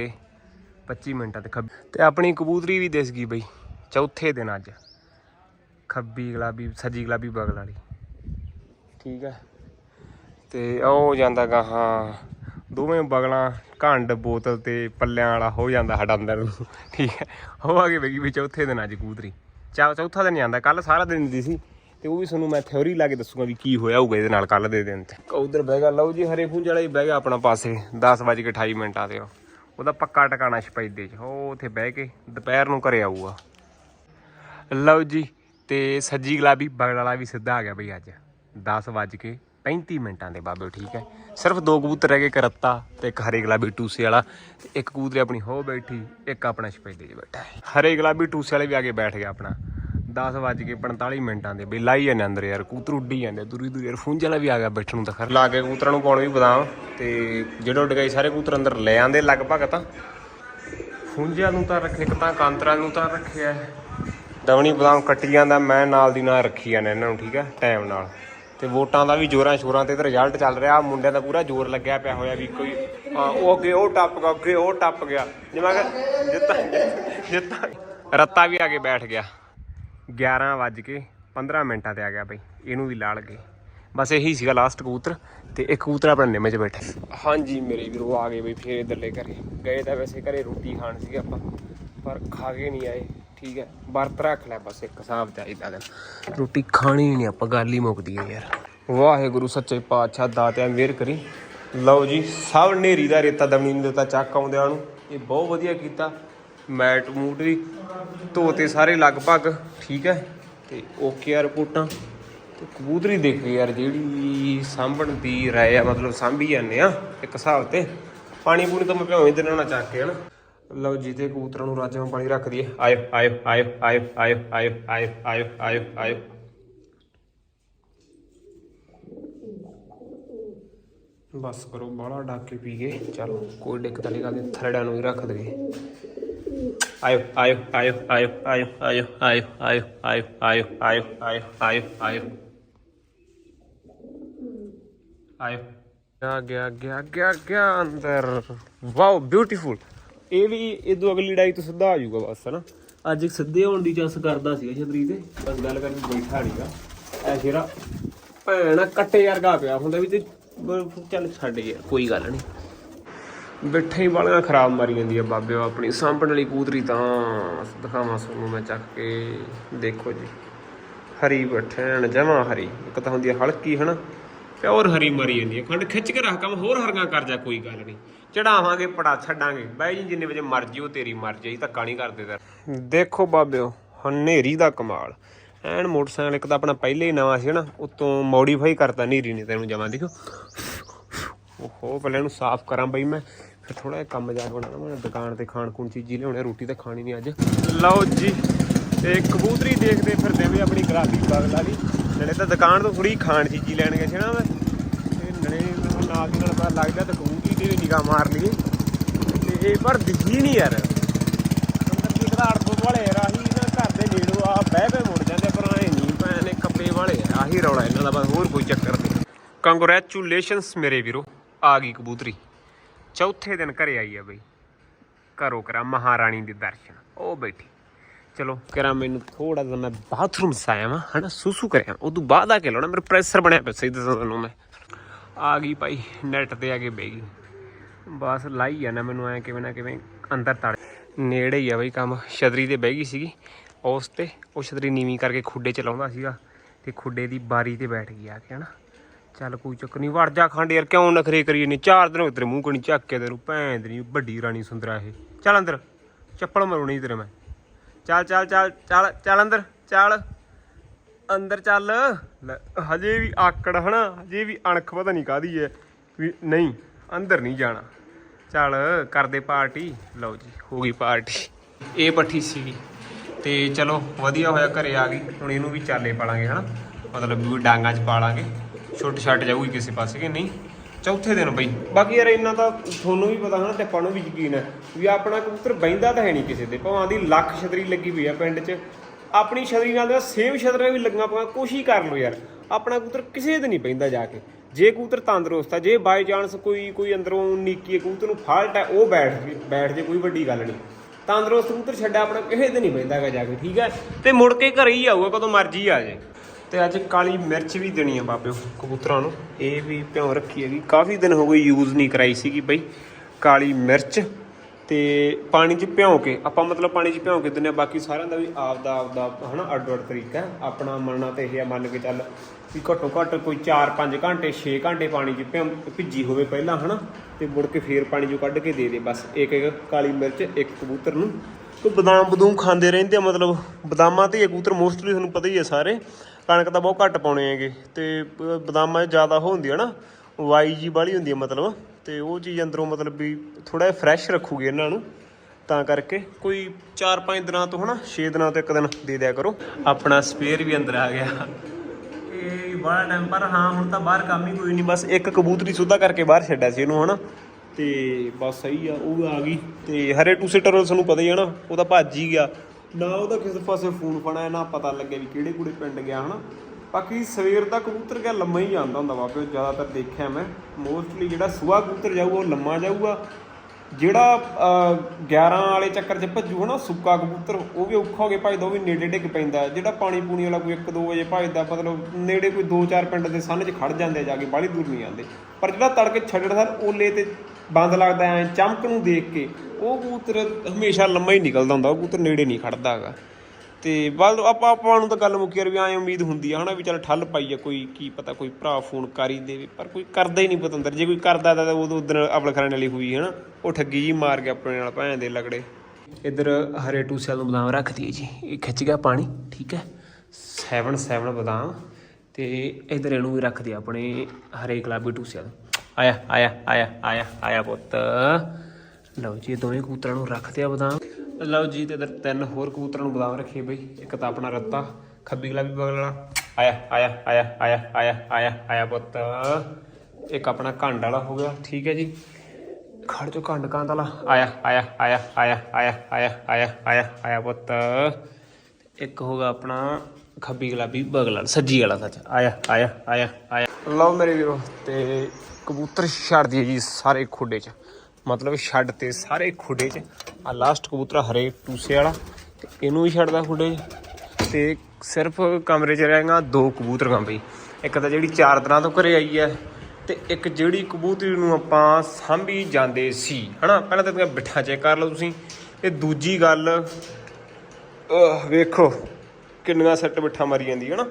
Speaker 1: 25 ਮਿੰਟਾਂ ਤੇ ਖੱਬੇ ਤੇ ਆਪਣੀ ਕਬੂਤਰੀ ਵੀ ਦਿਸ ਗਈ ਬਈ ਚੌਥੇ ਦਿਨ ਅੱਜ। ਖੱਬੀ ਗੁਲਾਬੀ ਸੱਜੀ ਗੁਲਾਬੀ ਬਗਲ ਵਾਲੀ। ਠੀਕ ਹੈ ਤੇ ਉਹ ਜਾਂਦਾ ਗਾਹਾਂ ਦੋਵੇਂ ਬਗਲਾਂ ਘੰਡ ਬੋਤਲ ਤੇ ਪੱਲਿਆਂ ਵਾਲਾ ਹੋ ਜਾਂਦਾ ਸਾਡਾ ਅੰਦਰ। ਨੂੰ ਠੀਕ ਹੈ ਉਹ ਆ ਕੇ ਬਈ ਵੀ ਚੌਥੇ ਦਿਨ ਅੱਜ ਕਬੂਤਰੀ। ਚਾ ਚੌਥਾ ਦਿਨ ਜਾਂਦਾ ਕੱਲ ਸਾਰਾ ਦਿਨ ਦੀ ਸੀ। ਤੇ ਉਹ ਵੀ ਤੁਹਾਨੂੰ ਮੈਂ ਥਿਉਰੀ ਲਾ ਕੇ ਦੱਸੂਗਾ ਵੀ ਕੀ ਹੋਇਆ ਹੋਊਗਾ ਇਹਦੇ ਨਾਲ ਕੱਲ ਦੇ ਦਿਨ ਤੇ। ਉਧਰ ਬਹਿ ਗਿਆ ਲਓ ਜੀ ਹਰੇ ਫੂੰਜ ਵਾਲਾ ਹੀ ਬਹਿ ਗਿਆ ਆਪਣਾ ਪਾਸੇ 10:28 ਮਿੰਟਾਂ ਤੇ ਉਹ। ਉਹਦਾ ਪੱਕਾ ਟਿਕਾਣਾ ਸ਼ਪੈਦੇ 'ਚ। ਉਹ ਉੱਥੇ ਬਹਿ ਕੇ ਦੁਪਹਿਰ ਨੂੰ ਘਰੇ ਆਊਗਾ। ਲਓ ਜੀ ਤੇ ਸੱਜੀ ਗੁਲਾਬੀ ਬਗਲ ਵਾਲਾ ਵੀ ਸਿੱਧਾ ਆ ਗਿਆ ਬਈ ਅੱਜ। 10 ਵੱਜ ਕੇ 35 ਮਿੰਟਾਂ ਦੇ ਬਾਬੇ, ਠੀਕ ਹੈ। ਸਿਰਫ ਦੋ ਕਬੂਤਰ ਰਹਿ ਗਏ ਕਰੱਤਾ ਤੇ ਇੱਕ ਹਰੇ ਗੁਲਾਬੀ ਟੂਸੇ ਵਾਲਾ। ਤੇ ਇੱਕ ਕਬੂਤਰੀ ਆਪਣੀ ਹੋ ਬੈਠੀ, ਇੱਕ ਆਪਣਾ ਸ਼ਪੈਦੇ 'ਚ ਬੈਠਾ ਹੈ। ਹਰੇ ਗੁਲਾਬੀ ਟੂਸੇ ਵਾਲੇ ਵੀ ਆ ਕੇ ਬੈਠ ਗਿਆ ਆਪਣਾ। 10 ਵੱਜ ਕੇ 45 ਮਿੰਟਾਂ ਦੇ, ਬਈ ਲਾਈ ਜਾਂਦੇ ਅੰਦਰ ਯਾਰ, ਕਬੂਤਰ ਉੱਡੀ ਜਾਂਦੇ, ਦੂਰੀ ਦੂਰੀ ਯਾਰ ਫੁੰਝ ਵਾਲਾ ਵੀ ਆ ਗਿਆ ਬੈਠਣ ਨੂੰ ਤਾਂ ਖਰ। ਲਾ ਕੇ ਕਬੂਤਰਾਂ ਨੂੰ ਪਾਉਣ ਵੀ ਬਦਾਮ ਤੇ ਜਿਹੜੇ ਉੱਡ ਗਏ, ਸਾਰੇ ਕਬੂਤਰ ਅੰਦਰ ਲੈ ਆਂਦੇ ਲਗਭਗ ਤਾਂ। ਫੁੰਜਿਆਂ ਨੂੰ ਤਾਂ ਰੱਖੇ ਤਾਂ ਕਾਂਤਰਾਂ ਨੂੰ ਤਾਂ ਰੱਖਿਆ ਦਵਣੀ ਬਦਾਮ ਕੱਟੀ ਜਾਂਦਾ, ਮੈਂ ਨਾਲ ਦੀ ਨਾਲ ਰੱਖੀ ਜਾਂਦਾ ਇਹਨਾਂ ਨੂੰ, ਠੀਕ ਹੈ ਟਾਈਮ ਨਾਲ। ਤੇ ਵੋਟਾਂ ਦਾ ਵੀ ਜੋਰਾਂ ਸ਼ੋਰਾਂ ਤੇ ਤੇ ਰਿਜ਼ਲਟ ਚੱਲ ਰਿਹਾ, ਮੁੰਡਿਆਂ ਦਾ ਪੂਰਾ ਜ਼ੋਰ ਲੱਗਿਆ ਪਿਆ ਹੋਇਆ ਵੀ ਕੋਈ, ਹਾਂ, ਉਹ ਅੱਗੇ ਉਹ ਟੱਪ ਗਿਆ, ਅੱਗੇ ਉਹ ਟੱਪ ਗਿਆ। ਜਿਵੇਂ ਕਿ ਜਿੱਤਾ ਜਿੱਤਾ ਰੱਤਾ ਵੀ ਆ ਕੇ ਬੈਠ ਗਿਆ। 11 ਵੱਜ ਕੇ 15 ਮਿੰਟਾਂ ਤੇ ਆ ਗਿਆ ਬਈ, ਇਹਨੂੰ ਵੀ ਲਾਲ ਗਏ ਬਸ ਇਹੀ ਸੀਗਾ ਲਾਸਟ ਕਬੂਤਰ, ਤੇ ਇੱਕ ਕਬੂਤਰ ਆਪਣੇ ਨਿੰਮੇ 'ਚ ਬੈਠਾ। ਹਾਂਜੀ, ਮੇਰੇ ਵੀਰੋ, ਆ ਗਏ ਬਈ ਫੇਰ ਇਧਰਲੇ ਘਰੇ। ਗਏ ਤਾਂ ਵੈਸੇ ਘਰੇ ਰੋਟੀ ਖਾਣ ਸੀਗੇ ਆਪਾਂ, ਪਰ ਖਾ ਕੇ ਨਹੀਂ ਆਏ। ਠੀਕ ਹੈ ਵਰਤ ਰੱਖ ਲੈ ਬਸ ਇੱਕ ਹਿਸਾਬ ਚਾਹੀਦਾ ਦਿਨ। ਰੋਟੀ ਖਾਣੀ ਨਹੀਂ ਆਪਾਂ ਗੱਲ ਹੀ ਮੁੱਕਦੀ ਹੈ ਯਾਰ। ਵਾਹਿਗੁਰੂ ਸੱਚੇ ਪਾਤਸ਼ਾਹ ਦਾਤਿਆ ਮਿਹਰ ਕਰੀ। ਲਓ ਜੀ ਸਭ ਨੇਰੀ ਦਾ ਰੇਤਾ ਦਮਣੀ ਨੂੰ ਦਿੱਤਾ ਚੱਕ ਆਉਂਦਿਆਂ ਨੂੰ। ਇਹ ਬਹੁਤ ਵਧੀਆ ਕੀਤਾ। ਮੈਟ ਮੂਟ ਵੀ ਧੋਤੇ ਸਾਰੇ ਲਗਭਗ ਠੀਕ ਹੈ। ਤੇ ਓਕੇ ਆ ਰਿਪੋਰਟਾਂ। ਤੇ ਕਬੂਤਰੀ ਦੇਖੋ ਯਾਰ ਜਿਹੜੀ ਸਾਂਭਣ ਦੀ ਰਾਏ ਆ ਮਤਲਬ ਸਾਂਭੀ ਜਾਂਦੇ ਆ ਇੱਕ ਹਿਸਾਬ ਤੇ। ਪਾਣੀ ਪੂਣੀ ਤਾਂ ਮੈਂ ਭਿਉਂ ਹੀ ਦੇਣਾ ਨਾ ਚੱਕ ਕੇ ਹਨਾ। ਲਓ ਜੀ ਤੇ ਕਬੂਤਰਾਂ ਨੂੰ ਰਾਜਾਂ ਪਾਣੀ ਰੱਖ ਦਈਏ ਆਇਓ ਆਇਓ ਆਇਓ ਆਇਓ ਆਇਓ ਆਇਓ ਆਇਓ ਆਇਓ ਆਇਓ ਆਇਓ ਬਸ ਕਰੋ ਬਾਹਲਾ ਡੱਕ ਪੀ ਗਏ ਚਲੋ ਕੋਈ ਦਿੱਕਤ ਵਾਲੀ ਗੱਲ ਨਹੀਂ ਥਰੜਾਂ ਨੂੰ ਹੀ ਰੱਖ ਦਈਏ ਆਇਓ ਆਇਓ ਆਇਓ ਆਇਓ ਆਇਓ ਆਇਓ ਆਇਓ ਆਇਓ ਆਇਓ ਆਇਓ ਆਇਓ ਆਇਓ ਆਇਓ ਆਇਓ ਆਇਓ ਗਿਆ ਗਿਆ ਗਿਆ ਗਿਆ ਗਿਆ ਅੰਦਰ ਵਾਓ ਬਿਊਟੀਫੁਲ ਇਹ ਵੀ ਇਦੋਂ ਅਗਲੀ ਲੜਾਈ ਤੋਂ ਸਿੱਧਾ ਆ ਜਾਊਗਾ ਬਸ, ਹਨਾ? ਅੱਜ ਸਿੱਧੇ ਹੋਣ ਦੀ ਚਾਂਸ ਕਰਦਾ ਸੀਗਾ ਛਤਰੀ ਤੇ, ਬਸ ਗੱਲ ਕਰਨ ਨੂੰ ਬੈਠਾ ਨਹੀਂਗਾ ਐ ਸ਼ੇਰਾ, ਭੈਣਾ ਕੱਟੇ ਵਰਗਾ ਪਿਆ ਹੁੰਦਾ ਵੀ ਤੇ ਬ- ਚੱਲ ਛੱਡ ਯਾਰ, ਕੋਈ ਗੱਲ ਨਹੀਂ ਬਿੱਠੇ ਹੀ ਵਾਲੀਆਂ ਖਰਾਬ ਮਾਰੀ ਜਾਂਦੀ ਆ ਬਾਬੇ ਆਪਣੀ, ਸਾਂਭਣ ਵਾਲੀ ਕੂਤਰੀ ਤਾਂ ਦਿਖਾਵਾਂ ਤੁਹਾਨੂੰ ਮੈਂ ਚੱਕ ਕੇ, ਦੇਖੋ ਜੀ। ਹਰੀ ਬਠੈਣ ਜਮਾ ਹਰੀ, ਇੱਕ ਤਾਂ ਹੁੰਦੀ ਆ ਹਲਕੀ, ਹਨਾ? ਪਿਓਰ ਹਰੀ ਮਾਰੀ ਜਾਂਦੀ ਹੈ। ਖੰਡ ਖਿੱਚ ਕੇ ਰੱਖ ਕੰਮ, ਹੋਰ ਹਰੀਆਂ ਕਰ ਜਾ, ਕੋਈ ਗੱਲ ਨਹੀਂ। ਚੜਾਵਾਂਗੇ, ਪੜਾ ਛੱਡਾਂਗੇ। ਬਾਈ ਜੀ, ਜਿੰਨੇ ਵਜੇ ਮਰਜ਼ੀ ਉਹ ਤੇਰੀ ਮਰਜ਼ੀ ਅਸੀਂ ਧੱਕਾ ਨਹੀਂ ਕਰਦੇ ਤੇ ਦੇਖੋ ਬਾਬਿਓ, ਹਨੇਰੀ ਦਾ ਕਮਾਲ। ਐਨ ਮੋਟਰਸਾਈਕਲ ਇੱਕ ਤਾਂ ਆਪਣਾ ਪਹਿਲੇ ਹੀ ਨਵਾਂ ਸੀ ਨਾ, ਉਤੋਂ ਮੋਡੀਫਾਈ ਕਰਤਾ ਨੇਰੀ ਨੇ ਤੈਨੂੰ ਜਮਾਂ ਦੇਖੋ ਓਹੋ, ਪਹਿਲਾਂ ਇਹਨੂੰ ਸਾਫ਼ ਕਰਾਂ ਬਈ ਮੈਂ, ਫਿਰ ਥੋੜਾ ਜਿਹਾ ਕੰਮ ਜਾ ਬਣਾਉਣਾ ਮੈਂ, ਦੁਕਾਨ ਤੇ ਖਾਣ ਖੂਣ ਚੀਜ਼ੀ ਲਿਆਉਣੀ ਰੋਟੀ ਤਾਂ ਖਾਣੀ ਨਹੀਂ ਅੱਜ। ਲਓ ਜੀ, ਤੇ ਕਬੂਤਰੀ ਦੇਖਦੇ ਫਿਰਦੇ ਵੀ ਆਪਣੀ ਗ੍ਰਾਫੀ ਬਗਲ ਲਈ ਨਾਲੇ ਤਾਂ ਦੁਕਾਨ ਤੋਂ ਥੋੜੀ ਖਾਣ ਚੀਜ਼ੀ ਲੈਣ ਗਏ ਸੀ ਨਾ ਮੈਂ। ਮੈਨੂੰ ਨਾਲ ਪਤਾ ਲੱਗ ਤਾਂ ਕਬੂਤਰੀ ਤੇ ਵੀ ਨਿਗਾਹ ਮਾਰ ਲਈਏ ਤੇ ਇਹ ਪਰ ਦਿਖੀ ਨਹੀਂ ਯਾਰ। ਅੰਦਰ ਕੀ ਅੜਬ ਵਾਲੇ ਰਾਹੀ ਨਾ ਘਰ ਦੇ ਨੇੜੋਂ ਆ ਬਹਿ ਬਹਿ ਮੁੜ ਜਾਂਦੇ ਪਰ ਐ ਨਹੀਂ, ਭੈਣੇ ਕੱਪੇ ਵਾਲੇ ਆਹੀ ਰੌਲਾ ਇਹਨਾਂ ਦਾ, ਬਸ ਹੋਰ ਕੋਈ ਚੱਕਰ ਨਹੀਂ। ਕੰਗ੍ਰੈਚੁਲੇਸ਼ਨਸ ਮੇਰੇ ਵੀਰੋ, ਆ ਗਈ ਕਬੂਤਰੀ। ਚੌਥੇ ਦਿਨ ਘਰੇ ਆਈ ਆ ਬਈ। ਘਰੋਂ ਕਰਾ ਮਹਾਰਾਣੀ ਦੇ ਦਰਸ਼ਨ। ਉਹ ਬੈਠੀ। ਚਲੋ, ਕਰਾਂ ਮੈਨੂੰ ਥੋੜਾ ਜਿਹਾ ਮੈਂ ਬਾਥਰੂਮ ਸਾਇਆ ਵਾਂ, ਹਨਾ, ਸੁਸੂ ਕਰਿਆ। ਉਹ ਤੋਂ ਬਾਅਦ ਆ ਕੇ ਲਾਉਣਾ, ਮੇਰਾ ਪ੍ਰੈਸ਼ਰ ਬਣਿਆ ਪਿਆ ਸਹੀ ਦੱਸਾਂ ਤੁਹਾਨੂੰ ਮੈਂ। ਆ ਗਈ ਭਾਈ ਨੈਟ ਤੇ ਆ ਕੇ ਬਹਿ ਗਈ। ਬਸ ਲਾਈ ਜਾਣਾ ਮੈਨੂੰ ਐ ਕਿਵੇਂ ਨਾ ਕਿਵੇਂ ਅੰਦਰ ਤੜ ਨੇੜੇ ਹੀ ਆ ਬਈ ਕੰਮ, ਛਤਰੀ ਤੇ ਬਹਿ ਗਈ ਸੀਗੀ। ਉਸ ਤੇ ਉਹ ਛਤਰੀ ਨੀਵੀਂ ਕਰਕੇ ਖੁੱਡੇ ਚਲਾਉਂਦਾ ਸੀਗਾ ਤੇ ਖੁੱਡੇ ਦੀ ਬਾਰੀ ਤੇ ਬੈਠ ਗਈ ਆ ਕੇ, ਹਨਾ। ਚੱਲ ਕੋਈ ਚੱਕਰ ਨਹੀਂ ਵੜ ਜਾ ਖੰਡ ਯਾਰ, ਕਿਉਂ ਨਖਰੇ ਕਰੀ ਨਹੀਂ ਚਾਰ ਦਿਨ ਹੋ ਮੂੰਹ ਕਣੀ ਚੱਕ ਕੇ ਤੈਨੂੰ, ਭੈਣ ਦੀ ਵੱਡੀ ਰਾਣੀ ਸੁੰਦਰਾ ਇਹ। ਚੱਲ ਅੰਦਰ, ਚੱਪਲ ਮਰਉਣੀ ਤੇਰੇ ਮੈਂ। ਚੱਲ ਚੱਲ ਚੱਲ ਚੱਲ ਚੱਲ ਅੰਦਰ, ਚੱਲ। ਅੰਦਰ ਚੱਲ। ਲੈ, ਹਜੇ ਵੀ ਆਕੜ ਹਨਾ ਹਜੇ ਵੀ ਅਣਖ ਪਤਾ ਨਹੀਂ ਕਾਦੀ ਹੈ ਵੀ ਨਹੀਂ ਅੰਦਰ ਨਹੀਂ ਜਾਣਾ। ਚੱਲ ਕਰਦੇ ਪਾਰਟੀ। ਲਓ ਜੀ ਹੋ ਗਈ ਪਾਰਟੀ। ਇਹ ਪੱਠੀ ਸੀਗੀ। ਤੇ ਚਲੋ ਵਧੀਆ ਹੋਇਆ ਘਰੇ ਆ ਗਈ। ਹੁਣ ਇਹਨੂੰ ਵੀ ਚਾਲੇ ਪਾਲਾਂਗੇ ਹਨਾ। ਮਤਲਬ ਵੀ ਡਾਂਗਾਂ 'ਚ ਪਾਲਾਂਗੇ। ਛੁੱਟ ਛੱਟ ਜਾਊਗੀ ਕਿਸੇ ਪਾਸੇ ਕਿ ਨਹੀਂ? ਚੌਥੇ ਦਿਨ ਬਈ। ਬਾਕੀ ਯਾਰ ਇੰਨਾ ਤਾਂ ਤੁਹਾਨੂੰ ਵੀ ਪਤਾ ਹਨਾ ਤੇ ਆਪਾਂ ਨੂੰ ਵੀ ਯਕੀਨ ਹੈ ਵੀ ਆਪਣਾ ਕਬੂਤਰ ਬੈਂਦਾ ਤਾਂ ਹੈ ਨਹੀਂ ਕਿਸੇ ਦੇ। ਭਾਵਾਂ ਦੀ ਲੱਖ ਛਤਰੀ ਲੱਗੀ ਹੋਈ ਆ ਪਿੰਡ 'ਚ। ਆਪਣੀ ਛਤਰੀ ਨਾਲ ਦਾ ਸੇਮ ਛਤਰੀਆਂ ਵੀ ਲੱਗੀਆਂ ਪਈਆਂ, ਕੋਸ਼ਿਸ਼ ਕਰ ਲਓ ਯਾਰ। ਆਪਣਾ ਕਬੂਤਰ ਕਿਸੇ ਦੇ ਨਹੀਂ ਪੈਂਦਾ ਜਾ ਕੇ। ਜੇ ਕਬੂਤਰ ਤੰਦਰੁਸਤ ਆ, ਜੇ ਬਾਈ ਚਾਂਸ ਕੋਈ ਕੋਈ ਅੰਦਰੋਂ ਨੀਕੀ ਕਬੂਤਰ ਨੂੰ ਫਾਲਟ ਹੈ ਉਹ ਬੈਠ ਜੇ- ਬੈਠ ਜੇ, ਕੋਈ ਵੱਡੀ ਗੱਲ ਨਹੀਂ। ਤੰਦਰੁਸਤ ਕਬੂਤਰ ਛੱਡਿਆ ਆਪਣਾ ਕਿਸੇ ਦੇ ਨਹੀਂ ਪੈਂਦਾਗਾ ਜਾ ਕੇ, ਠੀਕ ਹੈ ਤੇ ਮੁੜ ਕੇ ਘਰੇ ਹੀ ਆਊਗਾ, ਕਦੋਂ ਮਰਜ਼ੀ ਆ ਜੇ। ਤੇ ਅੱਜ ਕਾਲੀ ਮਿਰਚ ਵੀ ਦੇਣੀ ਆ ਬਾਬਿਓ ਕਬੂਤਰਾਂ ਨੂੰ। ਇਹ ਵੀ ਭਿਉਂ ਰੱਖੀ ਹੈਗੀ। ਕਾਫੀ ਦਿਨ ਹੋ ਗਏ ਯੂਜ਼ ਨਹੀਂ ਕਰਾਈ ਸੀਗੀ ਬਈ ਕਾਲੀ ਮਿਰਚ। ਤੇ ਪਾਣੀ 'ਚ ਭਿਉਂ ਕੇ, ਆਪਾਂ ਮਤਲਬ ਪਾਣੀ 'ਚ ਭਿਉਂ ਕੇ ਦਿੰਦੇ ਹਾਂ, ਬਾਕੀ ਸਾਰਿਆਂ ਦਾ ਵੀ ਆਪਦਾ ਆਪਦਾ ਹਨਾ ਅੱਡ ਅੱਡ ਤਰੀਕਾ ਹੈ। ਆਪਣਾ ਮੰਨਣਾ ਤੇ ਇਹ ਆ, ਮੰਨ ਕੇ ਚੱਲ ਵੀ ਘੱਟੋ ਘੱਟ ਕੋਈ 4-5 ਘੰਟੇ 6 ਘੰਟੇ ਪਾਣੀ 'ਚ ਭਿਉਂ, ਭਿੱਜੀ ਹੋਵੇ ਪਹਿਲਾਂ ਹਨਾ, ਤੇ ਮੁੜ ਕੇ ਫੇਰ ਪਾਣੀ 'ਚੋਂ ਕੱਢ ਕੇ ਦੇ ਦੇ। ਬਸ ਇੱਕ ਇੱਕ ਕਾਲੀ ਮਿਰਚ, ਇੱਕ ਕਬੂਤਰ ਨੂੰ। ਤੇ ਬਦਾਮ ਬਦੂਮ ਖਾਂਦੇ ਰਹਿੰਦੇ ਆ, ਮਤਲਬ ਬਦਾਮਾਂ ਤੇ ਕਬੂਤਰ ਮੋਸਟਲੀ ਤੁਹਾਨੂੰ ਪਤਾ ਹੀ ਹੈ ਸਾਰੇ। ਕਣਕ ਤਾਂ ਬਹੁਤ ਘੱਟ ਪਾਉਣੇ ਹੈਗੇ, ਤੇ ਬਦਾਮਾਂ 'ਚ ਜ਼ਿਆਦਾ ਉਹ ਹੁੰਦੀ ਹੈ ਨਾ, ਵਾਈ ਜੀ ਵਾਲੀ ਹੁੰਦੀ ਹੈ ਮਤਲਬ। ਤੇ ਉਹ ਚੀਜ਼ ਅੰਦਰੋਂ ਮਤਲਬ ਵੀ ਥੋੜਾ ਜਿਹਾ ਫਰੈਸ਼ ਰੱਖੂਗੀ ਇਹਨਾਂ ਨੂੰ ਤਾਂ ਕਰਕੇ ਕੋਈ 4-5 ਦਿਨਾਂ ਤੋਂ ਹਨਾ 6 ਦਿਨਾਂ ਤੋਂ ਇੱਕ ਦਿਨ ਦੇ ਦਿਆ ਕਰੋ। ਆਪਣਾ ਸਪੇਅਰ ਵੀ ਅੰਦਰ ਆ ਗਿਆ। ਇਹ ਬੜਾ ਟਾਈਮ ਪਰ ਹਾਂ ਹੁਣ ਤਾਂ ਬਾਹਰ ਕੰਮ ਹੀ ਕੋਈ ਨਹੀਂ ਬਸ ਇੱਕ ਕਬੂਤਰੀ ਸੁੱਧਾ ਕਰਕੇ ਬਾਹਰ ਛੱਡਿਆ ਸੀ ਇਹਨੂੰ ਹਨਾ। ਤੇ ਬਸ ਸਹੀ ਆ ਉਹ ਆ ਗਈ। ਤੇ ਹਰੇ ਟੂਸੇ ਟਰਲ ਤੁਹਾਨੂੰ ਪਤਾ ਹੀ ਹੈ ਨਾ ਉਹ ਤਾਂ ਭੱਜ ਹੀ ਗਿਆ। ਨਾ ਉਹਦਾ ਕਿਸੇ ਪਾਸੇ ਫੋਨ ਫੜਾ ਨਾ ਪਤਾ ਲੱਗਿਆ ਵੀ ਕਿਹੜੇ ਕੁੜੇ ਪਿੰਡ ਗਿਆ ਹਨਾ। ਬਾਕੀ ਸਵੇਰ ਦਾ ਕਬੂਤਰ ਗਿਆ ਲੰਮਾ ਹੀ ਜਾਂਦਾ ਹੁੰਦਾ ਵਾ ਪਿਓ ਜ਼ਿਆਦਾਤਰ ਦੇਖਿਆ ਮੈਂ। ਮੋਸਟਲੀ ਜਿਹੜਾ ਸੁਆ ਕਬੂਤਰ ਜਾਊਗਾ ਉਹ ਲੰਮਾ ਜਾਊਗਾ। ਜਿਹੜਾ ਅਹ, 11 ਵਾਲੇ ਚੱਕਰ 'ਚ ਭੱਜੂ ਹਨਾ ਸੁੱਕਾ ਕਬੂਤਰ ਉਹ ਵੀ ਔਖਾ ਹੋ ਕੇ ਭੱਜਦਾ ਉਹ ਵੀ ਨੇੜੇ ਡਿੱਗ ਪੈਂਦਾ। ਜਿਹੜਾ ਪਾਣੀ ਪੂਣੀ ਵਾਲਾ ਕੋਈ 1-2 ਵਜੇ ਭੱਜਦਾ ਮਤਲਬ ਨੇੜੇ ਕੋਈ 2-4 ਪਿੰਡ ਦੇ ਸੰਨ 'ਚ ਖੜ ਜਾਂਦੇ ਆ ਜਾ ਕੇ ਬਾਹਲੀ ਦੂਰ ਨਹੀਂ ਆਉਂਦੇ। ਪਰ ਜਿਹੜਾ ਤੜਕੇ ਛੱਡਣ ਸਰ ਓਲੇ ਤੇ ਬੰਦ ਲੱਗਦਾ ਐ ਚਮਕ ਨੂੰ ਦੇਖ ਕੇ ਉਹ ਕਬੂਤਰ ਹਮੇਸ਼ਾ ਲੰਮਾ ਹੀ ਨਿਕਲਦਾ ਹੁੰਦਾ ਉਹ ਕਬੂਤਰ ਨੇੜੇ ਨਹੀਂ ਖੜਦਾ ਹੈਗਾ। ਤੇ ਬਸ ਆਪਾਂ ਆਪਾਂ ਨੂੰ ਤਾਂ ਗੱਲ ਮੁੱਕੀ ਯਾਰ ਵੀ ਐਂ ਉਮੀਦ ਹੁੰਦੀ ਆ, ਹਨਾ ਵੀ ਚੱਲ ਠੱਲ ਪਾਈ ਆ, ਕੋਈ ਕੀ ਪਤਾ, ਕੋਈ ਭਰਾ ਫੋਨ ਕਰ ਹੀ ਦੇਵੇ, ਪਰ ਕੋਈ ਕਰਦਾ ਹੀ ਨਹੀਂ ਪਤੰਦਰ। ਜੇ ਕੋਈ ਕਰਦਾ ਤਾਂ ਉਹ ਉਦੋਂ ਅਵਲ ਖਰਨ ਵਾਲੀ ਹੋਈ, ਹਨਾ। ਉਹ ਠੱਗੀ ਜੀ ਮਾਰ ਕੇ ਆਪਣੇ ਨਾਲ, ਭੈਣ ਦੇ ਲਗੜੇ। ਇੱਧਰ ਹਰੇ ਟੂਸਿਆਂ ਨੂੰ ਬਦਾਮ ਰੱਖ ਦਈਏ ਜੀ। ਇਹ ਖਿੱਚ ਗਿਆ ਪਾਣੀ, ਠੀਕ ਹੈ? 7 7 ਬਦਾਮ ਤੇ ਇੱਧਰ ਇਹਨੂੰ ਵੀ ਰੱਖ ਦਿਆ ਆਪਣੇ ਹਰੇ ਗੁਲਾਬੀ ਟੂਸਿਆਂ ਨੂੰ ਆਇਆ ਆਇਆ ਆਇਆ ਆਇਆ ਆਇਆ ਪੁੱਤ। ਲਓ ਜੀ ਦੋਵੇਂ ਕੂਤਰਾਂ ਨੂੰ ਰੱਖ ਦਿਆ ਬਦਾਮ। ਲਓ ਜੀ ਤੇ ਇਧਰ ਤਿੰਨ ਹੋਰ ਕਬੂਤਰਾਂ ਨੂੰ ਬਦਾਮ ਰੱਖੇ ਬਈ ਇੱਕ ਤਾਂ ਆਪਣਾ ਰੱਤਾ ਖੱਬੀ ਗੁਲਾਬੀ ਬਗਲ ਵਾਲਾ ਆਇਆ ਆਇਆ ਆਇਆ ਆਇਆ ਆਇਆ ਆਇਆ ਆਇਆ ਪੁੱਤ ਇੱਕ ਆਪਣਾ ਘੰਡ ਵਾਲਾ ਹੋ ਗਿਆ ਠੀਕ ਹੈ ਜੀ ਖੜ ਜੋ ਘੰਡ ਕਾਂਦ ਵਾਲਾ ਆਇਆ ਆਇਆ ਆਇਆ ਆਇਆ ਆਇਆ ਆਇਆ ਆਇਆ ਆਇਆ ਆਇਆ ਪੁੱਤ ਇੱਕ ਹੋਗਾ ਆਪਣਾ ਖੱਬੀ ਗੁਲਾਬੀ ਬਗਲ ਸੱਜੀ ਵਾਲਾ ਸੱਚ ਆਇਆ ਆਇਆ ਆਇਆ ਆਇਆ ਲਓ ਮੇਰੇ ਵੀਰੋ ਤੇ ਕਬੂਤਰ ਛੱਡ ਦਈਏ ਜੀ ਸਾਰੇ ਖੁੱਡੇ 'ਚ ਮਤਲਬ ਛੱਡ ਤੇ ਸਾਰੇ ਖੁੱਡੇ 'ਚ। ਆ ਲਾਸਟ ਕਬੂਤਰ ਹਰੇ ਟੂਸੇ ਵਾਲਾ ਤੇ ਇਹਨੂੰ ਵੀ ਛੱਡਦਾ ਖੁੱਡੇ 'ਚ। ਤੇ ਸਿਰਫ ਕਮਰੇ 'ਚ ਰਹੇਗਾ ਦੋ ਕਬੂਤਰ ਕਾਂ ਬਈ। ਇੱਕ ਤਾਂ ਜਿਹੜੀ ਚਾਰ ਦਿਨਾਂ ਤੋਂ ਘਰੇ ਆਈ ਹੈ ਤੇ ਇੱਕ ਜਿਹੜੀ ਕਬੂਤਰੀ ਨੂੰ ਆਪਾਂ ਸਾਂਭੀ ਜਾਂਦੇ ਸੀ, ਹਨਾ? ਪਹਿਲਾਂ ਤਾਂ ਇਹਦੀਆਂ ਬਿੱਠਾਂ ਚੈੱਕ ਕਰ ਲਓ ਤੁਸੀਂ। ਤੇ ਦੂਜੀ ਗੱਲ ਵੇਖੋ ਕਿੰਨੀਆਂ ਸੱਟ ਬਿੱਠਾਂ ਮਾਰੀ ਜਾਂਦੀ ਹੈ ਨਾ